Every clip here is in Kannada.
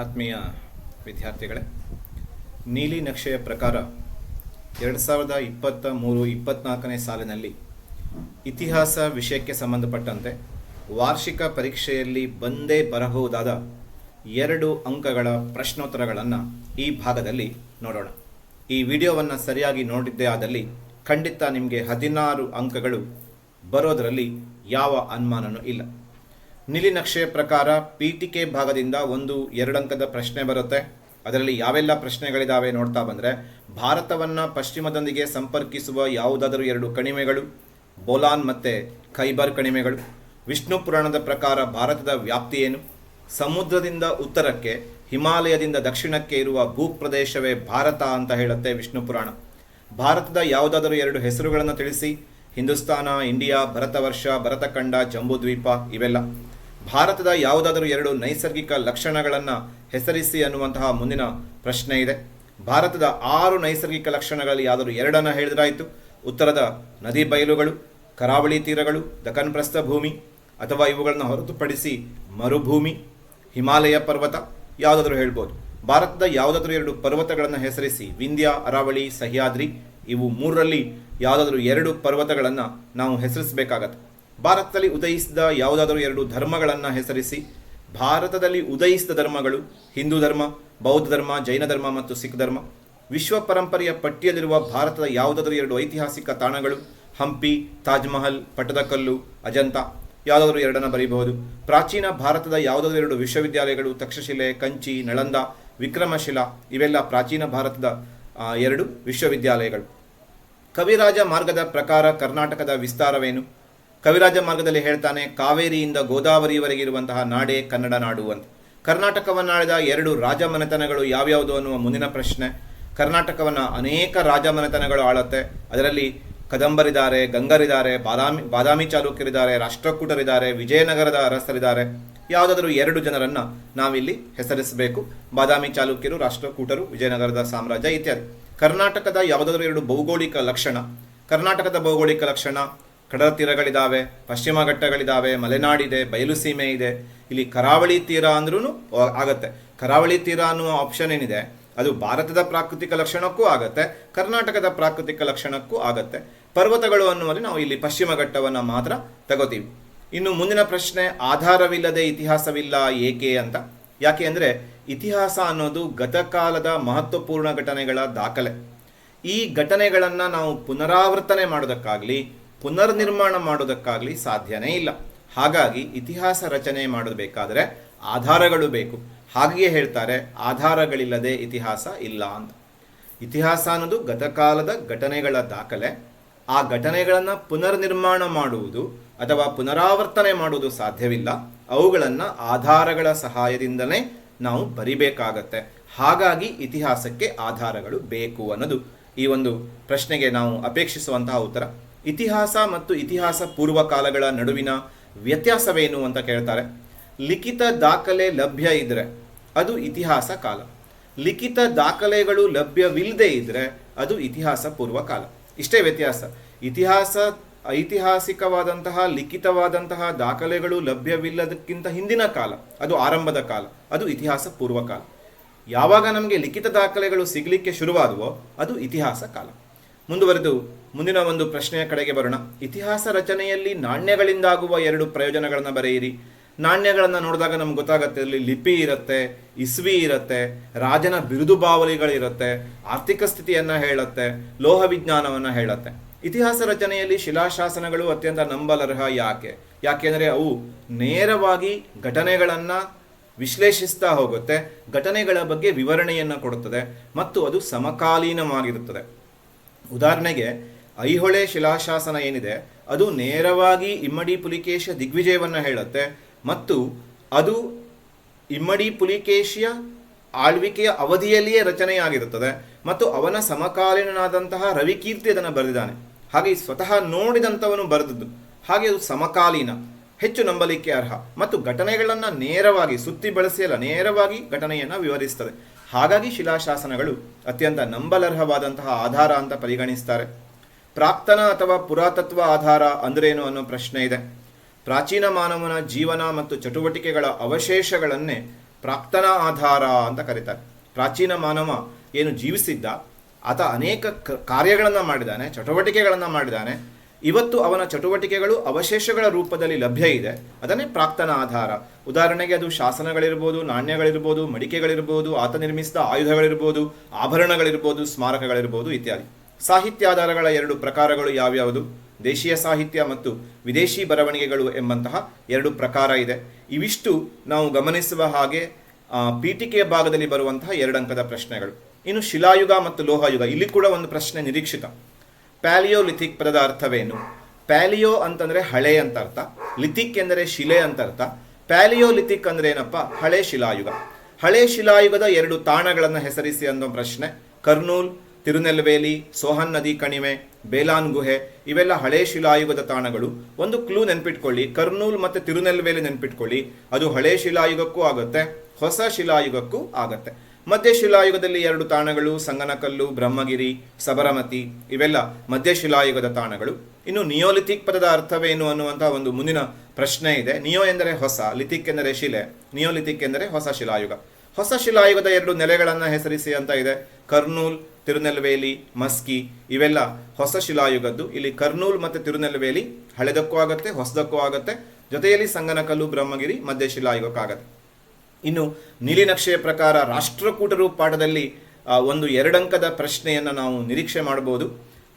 ಆತ್ಮೀಯ ವಿದ್ಯಾರ್ಥಿಗಳೇ, ನೀಲಿ ನಕ್ಷೆಯ ಪ್ರಕಾರ ಎರಡು ಸಾವಿರದ ಇಪ್ಪತ್ತ ಮೂರು ಇಪ್ಪತ್ತ್ನಾಲ್ಕನೇ ಸಾಲಿನಲ್ಲಿ ಇತಿಹಾಸ ವಿಷಯಕ್ಕೆ ಸಂಬಂಧಪಟ್ಟಂತೆ ವಾರ್ಷಿಕ ಪರೀಕ್ಷೆಯಲ್ಲಿ ಬಂದೇ ಬರಬಹುದಾದ ಎರಡು ಅಂಕಗಳ ಪ್ರಶ್ನೋತ್ತರಗಳನ್ನು ಈ ಭಾಗದಲ್ಲಿ ನೋಡೋಣ. ಈ ವಿಡಿಯೋವನ್ನು ಸರಿಯಾಗಿ ನೋಡಿದ್ದೇ ಆದಲ್ಲಿ ಖಂಡಿತ ನಿಮಗೆ ಹದಿನಾರು ಅಂಕಗಳು ಬರೋದರಲ್ಲಿ ಯಾವ ಅನುಮಾನನೂ ಇಲ್ಲ. ನೀಲಿನಕ್ಷೆಯ ಪ್ರಕಾರ ಪೀಠಿಕೆ ಭಾಗದಿಂದ ಒಂದು ಎರಡು ಅಂಕದ ಪ್ರಶ್ನೆ ಬರುತ್ತೆ. ಅದರಲ್ಲಿ ಯಾವೆಲ್ಲ ಪ್ರಶ್ನೆಗಳಿದಾವೆ ನೋಡ್ತಾ ಬಂದರೆ, ಭಾರತವನ್ನು ಪಶ್ಚಿಮದೊಂದಿಗೆ ಸಂಪರ್ಕಿಸುವ ಯಾವುದಾದರೂ ಎರಡು ಕಣಿವೆಗಳು, ಬೋಲಾನ್ ಮತ್ತು ಖೈಬರ್ ಕಣಿವೆಗಳು. ವಿಷ್ಣು ಪುರಾಣದ ಪ್ರಕಾರ ಭಾರತದ ವ್ಯಾಪ್ತಿ ಏನು? ಸಮುದ್ರದಿಂದ ಉತ್ತರಕ್ಕೆ, ಹಿಮಾಲಯದಿಂದ ದಕ್ಷಿಣಕ್ಕೆ ಇರುವ ಭೂಪ್ರದೇಶವೇ ಭಾರತ ಅಂತ ಹೇಳುತ್ತೆ ವಿಷ್ಣು ಪುರಾಣ. ಭಾರತದ ಯಾವುದಾದರೂ ಎರಡು ಹೆಸರುಗಳನ್ನು ತಿಳಿಸಿ. ಹಿಂದೂಸ್ತಾನ, ಇಂಡಿಯಾ, ಭರತವರ್ಷ, ಭರತಖಂಡ, ಜಂಬೂದ್ವೀಪ ಇವೆಲ್ಲ. ಭಾರತದ ಯಾವುದಾದರೂ ಎರಡು ನೈಸರ್ಗಿಕ ಲಕ್ಷಣಗಳನ್ನು ಹೆಸರಿಸಿ ಅನ್ನುವಂತಹ ಮುಂದಿನ ಪ್ರಶ್ನೆ ಇದೆ. ಭಾರತದ ಆರು ನೈಸರ್ಗಿಕ ಲಕ್ಷಣಗಳಲ್ಲಿ ಯಾವುದಾದ್ರು ಎರಡನ್ನು ಹೇಳಿದ್ರಾಯಿತು? ಉತ್ತರದ ನದಿ ಬಯಲುಗಳು, ಕರಾವಳಿ ತೀರಗಳು ದಖನ್ ಪ್ರಸ್ಥಭೂಮಿ ಅಥವಾ ಇವುಗಳನ್ನು ಹೊರತುಪಡಿಸಿ ಮರುಭೂಮಿ, ಹಿಮಾಲಯ ಪರ್ವತ, ಯಾವುದಾದ್ರೂ ಹೇಳ್ಬೋದು. ಭಾರತದ ಯಾವುದಾದ್ರೂ ಎರಡು ಪರ್ವತಗಳನ್ನು ಹೆಸರಿಸಿ, ವಿಂಧ್ಯ, ಅರಾವಳಿ, ಸಹ್ಯಾದ್ರಿ, ಇವು ಮೂರರಲ್ಲಿ ಯಾವುದಾದ್ರೂ ಎರಡು ಪರ್ವತಗಳನ್ನು ನಾವು ಹೆಸರಿಸಬೇಕಾಗತ್ತೆ. ಭಾರತದಲ್ಲಿ ಉದಯಿಸಿದ ಯಾವುದಾದರೂ ಎರಡು ಧರ್ಮಗಳನ್ನು ಹೆಸರಿಸಿ, ಭಾರತದಲ್ಲಿ ಉದಯಿಸಿದ ಧರ್ಮಗಳು ಹಿಂದೂ ಧರ್ಮ, ಬೌದ್ಧ ಧರ್ಮ, ಜೈನ ಧರ್ಮ ಮತ್ತು ಸಿಖ್ ಧರ್ಮ. ವಿಶ್ವ ಪರಂಪರೆಯ ಪಟ್ಟಿಯಲ್ಲಿರುವ ಭಾರತದ ಯಾವುದಾದರೂ ಎರಡು ಐತಿಹಾಸಿಕ ತಾಣಗಳು, ಹಂಪಿ ತಾಜ್ ಮಹಲ್ ಪಟ್ಟದಕಲ್ಲು ಅಜಂತ, ಯಾವುದಾದರೂ ಎರಡನ್ನು ಬರೀಬಹುದು. ಪ್ರಾಚೀನ ಭಾರತದ ಯಾವುದಾದರೂ ಎರಡು ವಿಶ್ವವಿದ್ಯಾಲಯಗಳು, ತಕ್ಷಶಿಲೆ, ಕಂಚಿ, ನಳಂದ, ವಿಕ್ರಮಶಿಲಾ, ಇವೆಲ್ಲ ಪ್ರಾಚೀನ ಭಾರತದ ಎರಡು ವಿಶ್ವವಿದ್ಯಾಲಯಗಳು. ಕವಿರಾಜ ಮಾರ್ಗದ ಪ್ರಕಾರ ಕರ್ನಾಟಕದ ವಿಸ್ತಾರವೇನು? ಕವಿರಾಜ ಮಾರ್ಗದಲ್ಲಿ ಹೇಳ್ತಾನೆ, ಕಾವೇರಿಯಿಂದ ಗೋದಾವರಿಯವರೆಗೆ ಇರುವಂತಹ ನಾಡೇ ಕನ್ನಡ ನಾಡು ಅಂತ. ಕರ್ನಾಟಕವನ್ನಾಳಿದ ಎರಡು ರಾಜಮನೆತನಗಳು ಯಾವ್ಯಾವುದು ಅನ್ನುವ ಮುಂದಿನ ಪ್ರಶ್ನೆ. ಕರ್ನಾಟಕವನ್ನು ಅನೇಕ ರಾಜಮನೆತನಗಳು ಆಳುತ್ತೆ. ಅದರಲ್ಲಿ ಕದಂಬರಿದ್ದಾರೆ, ಗಂಗರಿದ್ದಾರೆ, ಬಾದಾಮಿ ಬಾದಾಮಿ ಚಾಲುಕ್ಯರಿದ್ದಾರೆ, ರಾಷ್ಟ್ರಕೂಟರಿದ್ದಾರೆ, ವಿಜಯನಗರದ ಅರಸರಿದ್ದಾರೆ. ಯಾವುದಾದರೂ ಎರಡು ಜನರನ್ನ ನಾವಿಲ್ಲಿ ಹೆಸರಿಸಬೇಕು. ಬಾದಾಮಿ ಚಾಲುಕ್ಯರು, ರಾಷ್ಟ್ರಕೂಟರು, ವಿಜಯನಗರದ ಸಾಮ್ರಾಜ್ಯ ಇತ್ಯಾದಿ. ಕರ್ನಾಟಕದ ಯಾವುದಾದರೂ ಎರಡು ಭೌಗೋಳಿಕ ಲಕ್ಷಣ. ಕರ್ನಾಟಕದ ಭೌಗೋಳಿಕ ಲಕ್ಷಣ ಕಡಲ ತೀರಗಳಿದ್ದಾವೆ ಪಶ್ಚಿಮ ಘಟ್ಟಗಳಿದ್ದಾವೆ ಮಲೆನಾಡಿದೆ, ಬಯಲು ಸೀಮೆ ಇದೆ. ಇಲ್ಲಿ ಕರಾವಳಿ ತೀರ ಅಂದ್ರೂ ಆಗತ್ತೆ. ಕರಾವಳಿ ತೀರ ಅನ್ನುವ ಆಪ್ಷನ್ ಏನಿದೆ? ಅದು ಭಾರತದ ಪ್ರಾಕೃತಿಕ ಲಕ್ಷಣಕ್ಕೂ ಆಗತ್ತೆ, ಕರ್ನಾಟಕದ ಪ್ರಾಕೃತಿಕ ಲಕ್ಷಣಕ್ಕೂ ಆಗತ್ತೆ. ಪರ್ವತಗಳು ಅನ್ನುವಲ್ಲಿ ನಾವು ಇಲ್ಲಿ ಪಶ್ಚಿಮ ಘಟ್ಟವನ್ನು ಮಾತ್ರ ತಗೋತೀವಿ. ಇನ್ನು ಮುಂದಿನ ಪ್ರಶ್ನೆ, ಆಧಾರವಿಲ್ಲದೆ ಇತಿಹಾಸವಿಲ್ಲ ಏಕೆ ಅಂತ. ಯಾಕೆ ಅಂದರೆ, ಇತಿಹಾಸ ಅನ್ನೋದು ಗತಕಾಲದ ಮಹತ್ವಪೂರ್ಣ ಘಟನೆಗಳ ದಾಖಲೆ. ಈ ಘಟನೆಗಳನ್ನು ನಾವು ಪುನರಾವರ್ತನೆ ಮಾಡೋದಕ್ಕಾಗಲಿ ಪುನರ್ನಿರ್ಮಾಣ ಮಾಡೋದಕ್ಕಾಗಲಿ ಸಾಧ್ಯನೇ ಇಲ್ಲ. ಹಾಗಾಗಿ ಇತಿಹಾಸ ರಚನೆ ಮಾಡಬೇಕಾದರೆ ಆಧಾರಗಳು ಬೇಕು. ಹಾಗೆಯೇ ಹೇಳ್ತಾರೆ, ಆಧಾರಗಳಿಲ್ಲದೆ ಇತಿಹಾಸ ಇಲ್ಲ ಅಂತ. ಇತಿಹಾಸ ಅನ್ನೋದು ಗತಕಾಲದ ಘಟನೆಗಳ ದಾಖಲೆ. ಆ ಘಟನೆಗಳನ್ನು ಪುನರ್ನಿರ್ಮಾಣ ಮಾಡುವುದು ಅಥವಾ ಪುನರಾವರ್ತನೆ ಮಾಡುವುದು ಸಾಧ್ಯವಿಲ್ಲ. ಅವುಗಳನ್ನು ಆಧಾರಗಳ ಸಹಾಯದಿಂದಲೇ ನಾವು ಬರಿಬೇಕಾಗತ್ತೆ. ಹಾಗಾಗಿ ಇತಿಹಾಸಕ್ಕೆ ಆಧಾರಗಳು ಬೇಕು ಅನ್ನೋದು ಈ ಒಂದು ಪ್ರಶ್ನೆಗೆ ನಾವು ಅಪೇಕ್ಷಿಸುವಂತಹ ಉತ್ತರ. ಇತಿಹಾಸ ಮತ್ತು ಇತಿಹಾಸ ಪೂರ್ವ ಕಾಲಗಳ ನಡುವಿನ ವ್ಯತ್ಯಾಸವೇನು ಅಂತ ಕೇಳ್ತಾರೆ. ಲಿಖಿತ ದಾಖಲೆ ಲಭ್ಯ ಇದ್ದರೆ ಅದು ಇತಿಹಾಸ ಕಾಲ. ಲಿಖಿತ ದಾಖಲೆಗಳು ಲಭ್ಯವಿಲ್ಲದೆ ಇದ್ದರೆ ಅದು ಇತಿಹಾಸ ಪೂರ್ವ ಕಾಲ. ಇಷ್ಟೇ ವ್ಯತ್ಯಾಸ. ಇತಿಹಾಸ, ಐತಿಹಾಸಿಕವಾದಂತಹ, ಲಿಖಿತವಾದಂತಹ ದಾಖಲೆಗಳು ಲಭ್ಯವಿಲ್ಲದಕ್ಕಿಂತ ಹಿಂದಿನ ಕಾಲ, ಅದು ಆರಂಭದ ಕಾಲ, ಅದು ಇತಿಹಾಸ ಪೂರ್ವ ಕಾಲ. ಯಾವಾಗ ನಮಗೆ ಲಿಖಿತ ದಾಖಲೆಗಳು ಸಿಗಲಿಕ್ಕೆ ಶುರುವಾದವೋ ಅದು ಇತಿಹಾಸ ಕಾಲ. ಮುಂದುವರೆದು ಮುಂದಿನ ಒಂದು ಪ್ರಶ್ನೆಯ ಕಡೆಗೆ ಬರೋಣ. ಇತಿಹಾಸ ರಚನೆಯಲ್ಲಿ ನಾಣ್ಯಗಳಿಂದಾಗುವ ಎರಡು ಪ್ರಯೋಜನಗಳನ್ನು ಬರೆಯಿರಿ. ನಾಣ್ಯಗಳನ್ನು ನೋಡಿದಾಗ ನಮ್ಗೆ ಗೊತ್ತಾಗುತ್ತೆ, ಅಲ್ಲಿ ಲಿಪಿ ಇರುತ್ತೆ, ಇಸ್ವಿ ಇರುತ್ತೆ, ರಾಜನ ಬಿರುದು ಬಾವಲಿಗಳಿರುತ್ತೆ, ಆರ್ಥಿಕ ಸ್ಥಿತಿಯನ್ನು ಹೇಳುತ್ತೆ, ಲೋಹ ವಿಜ್ಞಾನವನ್ನ ಹೇಳುತ್ತೆ. ಇತಿಹಾಸ ರಚನೆಯಲ್ಲಿ ಶಿಲಾಶಾಸನಗಳು ಅತ್ಯಂತ ನಂಬಲರ್ಹ ಯಾಕೆ? ಯಾಕೆಂದರೆ ಅವು ನೇರವಾಗಿ ಘಟನೆಗಳನ್ನು ವಿಶ್ಲೇಷಿಸ್ತಾ ಹೋಗುತ್ತೆ, ಘಟನೆಗಳ ಬಗ್ಗೆ ವಿವರಣೆಯನ್ನು ಕೊಡುತ್ತದೆ, ಮತ್ತು ಅದು ಸಮಕಾಲೀನವಾಗಿರುತ್ತದೆ. ಉದಾಹರಣೆಗೆ ಐಹೊಳೆ ಶಿಲಾಶಾಸನ ಏನಿದೆ, ಅದು ನೇರವಾಗಿ ಇಮ್ಮಡಿ ಪುಲಿಕೇಶ ದಿಗ್ವಿಜಯವನ್ನು ಹೇಳುತ್ತೆ, ಮತ್ತು ಅದು ಇಮ್ಮಡಿ ಪುಲಿಕೇಶಿಯ ಆಳ್ವಿಕೆಯ ಅವಧಿಯಲ್ಲಿಯೇ ರಚನೆಯಾಗಿರುತ್ತದೆ, ಮತ್ತು ಅವನ ಸಮಕಾಲೀನನಾದಂತಹ ರವಿಕೀರ್ತಿ ಅದನ್ನು ಬರೆದಿದ್ದಾನೆ. ಹಾಗೆ ಸ್ವತಃ ನೋಡಿದಂಥವನು ಬರೆದದ್ದು, ಹಾಗೆ ಅದು ಸಮಕಾಲೀನ, ಹೆಚ್ಚು ನಂಬಲಿಕ್ಕೆ ಅರ್ಹ, ಮತ್ತು ಘಟನೆಗಳನ್ನು ನೇರವಾಗಿ, ಸುತ್ತಿ ಬಳಸಿಯಲ್ಲ, ನೇರವಾಗಿ ಘಟನೆಯನ್ನು ವಿವರಿಸ್ತದೆ. ಹಾಗಾಗಿ ಶಿಲಾಶಾಸನಗಳು ಅತ್ಯಂತ ನಂಬಲರ್ಹವಾದಂತಹ ಆಧಾರ ಅಂತ ಪರಿಗಣಿಸ್ತಾರೆ. ಪ್ರಾಕ್ತನ ಅಥವಾ ಪುರಾತತ್ವ ಆಧಾರ ಅಂದ್ರೇನು ಅನ್ನೋ ಪ್ರಶ್ನೆ ಇದೆ. ಪ್ರಾಚೀನ ಮಾನವನ ಜೀವನ ಮತ್ತು ಚಟುವಟಿಕೆಗಳ ಅವಶೇಷಗಳನ್ನೇ ಪ್ರಾಕ್ತನ ಆಧಾರ ಅಂತ ಕರೀತಾರೆ. ಪ್ರಾಚೀನ ಮಾನವ ಏನು ಜೀವಿಸಿದ್ದ, ಆತ ಅನೇಕ ಕಾರ್ಯಗಳನ್ನು ಮಾಡಿದ್ದಾನೆ, ಚಟುವಟಿಕೆಗಳನ್ನು ಮಾಡಿದ್ದಾನೆ. ಇವತ್ತು ಅವನ ಚಟುವಟಿಕೆಗಳು ಅವಶೇಷಗಳ ರೂಪದಲ್ಲಿ ಲಭ್ಯ ಇದೆ. ಅದನ್ನೇ ಪ್ರಾಕ್ತನ ಆಧಾರ. ಉದಾಹರಣೆಗೆ ಅದು ಶಾಸನಗಳಿರ್ಬೋದು, ನಾಣ್ಯಗಳಿರ್ಬೋದು, ಮಡಿಕೆಗಳಿರ್ಬೋದು, ಆತ ನಿರ್ಮಿಸಿದ ಆಯುಧಗಳಿರ್ಬೋದು, ಆಭರಣಗಳಿರ್ಬೋದು, ಸ್ಮಾರಕಗಳಿರ್ಬೋದು ಇತ್ಯಾದಿ. ಸಾಹಿತ್ಯಾಧಾರಗಳ ಎರಡು ಪ್ರಕಾರಗಳು ಯಾವ್ಯಾವುದು? ದೇಶೀಯ ಸಾಹಿತ್ಯ ಮತ್ತು ವಿದೇಶಿ ಬರವಣಿಗೆಗಳು ಎಂಬಂತಹ ಎರಡು ಪ್ರಕಾರ ಇದೆ. ಇವಿಷ್ಟು ನಾವು ಗಮನಿಸುವ ಹಾಗೆ ಪೀಠಿಕೆಯ ಭಾಗದಲ್ಲಿ ಬರುವಂತಹ ಎರಡಂಕದ ಪ್ರಶ್ನೆಗಳು. ಇನ್ನು ಶಿಲಾಯುಗ ಮತ್ತು ಲೋಹಯುಗ, ಇಲ್ಲಿ ಕೂಡ ಒಂದು ಪ್ರಶ್ನೆ ನಿರೀಕ್ಷಿತ. ಪ್ಯಾಲಿಯೋಲಿಥಿಕ್ ಪದದ ಅರ್ಥವೇನು? ಪ್ಯಾಲಿಯೋ ಅಂತಂದ್ರೆ ಹಳೆ ಅಂತ ಅರ್ಥ. ಲಿಥಿಕ್ ಎಂದರೆ ಶಿಲೆ ಅಂತ ಅರ್ಥ. ಪ್ಯಾಲಿಯೋಲಿಥಿಕ್ ಅಂದ್ರೆ ಏನಪ್ಪ? ಹಳೆ ಶಿಲಾಯುಗ. ಹಳೆ ಶಿಲಾಯುಗದ ಎರಡು ತಾಣಗಳನ್ನು ಹೆಸರಿಸಿ ಅನ್ನೋ ಪ್ರಶ್ನೆ. ಕರ್ನೂಲ್ ತಿರುನೆಲ್ವೇಲಿ, ಸೋಹನ್ ನದಿ ಕಣಿವೆ, ಬೇಲಾನ್ ಗುಹೆ, ಇವೆಲ್ಲ ಹಳೆ ಶಿಲಾಯುಗದ ತಾಣಗಳು. ಒಂದು ಕ್ಲೂ ನೆನ್ಪಿಟ್ಕೊಳ್ಳಿ. ಕರ್ನೂಲ್ ಮತ್ತೆ ತಿರುನೆಲ್ವೇಲಿ ನೆನ್ಪಿಟ್ಕೊಳ್ಳಿ. ಅದು ಹಳೆ ಶಿಲಾಯುಗಕ್ಕೂ ಆಗುತ್ತೆ, ಹೊಸ ಶಿಲಾಯುಗಕ್ಕೂ ಆಗುತ್ತೆ. ಮಧ್ಯ ಶಿಲಾಯುಗದಲ್ಲಿ ಎರಡು ತಾಣಗಳು, ಸಂಗನಕಲ್ಲು, ಬ್ರಹ್ಮಗಿರಿ, ಸಬರಮತಿ, ಇವೆಲ್ಲ ಮಧ್ಯ ಶಿಲಾಯುಗದ ತಾಣಗಳು. ಇನ್ನು ನಿಯೋಲಿಥಿಕ್ ಪದದ ಅರ್ಥವೇನು ಅನ್ನುವಂತಹ ಒಂದು ಮುಂದಿನ ಪ್ರಶ್ನೆ ಇದೆ. ನಿಯೋ ಎಂದರೆ ಹೊಸ, ಲಿಥಿಕ್ ಎಂದರೆ ಶಿಲೆ, ನಿಯೋಲಿಥಿಕ್ ಎಂದರೆ ಹೊಸ ಶಿಲಾಯುಗ. ಹೊಸ ಶಿಲಾಯುಗದ ಎರಡು ನೆಲೆಗಳನ್ನು ಹೆಸರಿಸಿ ಅಂತ ಇದೆ. ಕರ್ನೂಲ್, ತಿರುನೆಲ್ವೇಲಿ, ಮಸ್ಕಿ ಇವೆಲ್ಲ ಹೊಸ ಶಿಲಾಯುಗದ್ದು. ಇಲ್ಲಿ ಕರ್ನೂಲ್ ಮತ್ತು ತಿರುನೆಲ್ವೇಲಿ ಹಳೆದಕ್ಕೂ ಆಗುತ್ತೆ, ಹೊಸದಕ್ಕೂ ಆಗುತ್ತೆ. ಜೊತೆಯಲ್ಲಿ ಸಂಗನಕಲ್ಲು, ಬ್ರಹ್ಮಗಿರಿ ಮಧ್ಯ ಶಿಲಾಯುಗಕ್ಕಾಗತ್ತೆ. ಇನ್ನು ನೀಲಿನಕ್ಷೆಯ ಪ್ರಕಾರ ರಾಷ್ಟ್ರಕೂಟರು ಪಾಠದಲ್ಲಿ ಒಂದು ಎರಡಂಕದ ಪ್ರಶ್ನೆಯನ್ನು ನಾವು ನಿರೀಕ್ಷೆ ಮಾಡಬಹುದು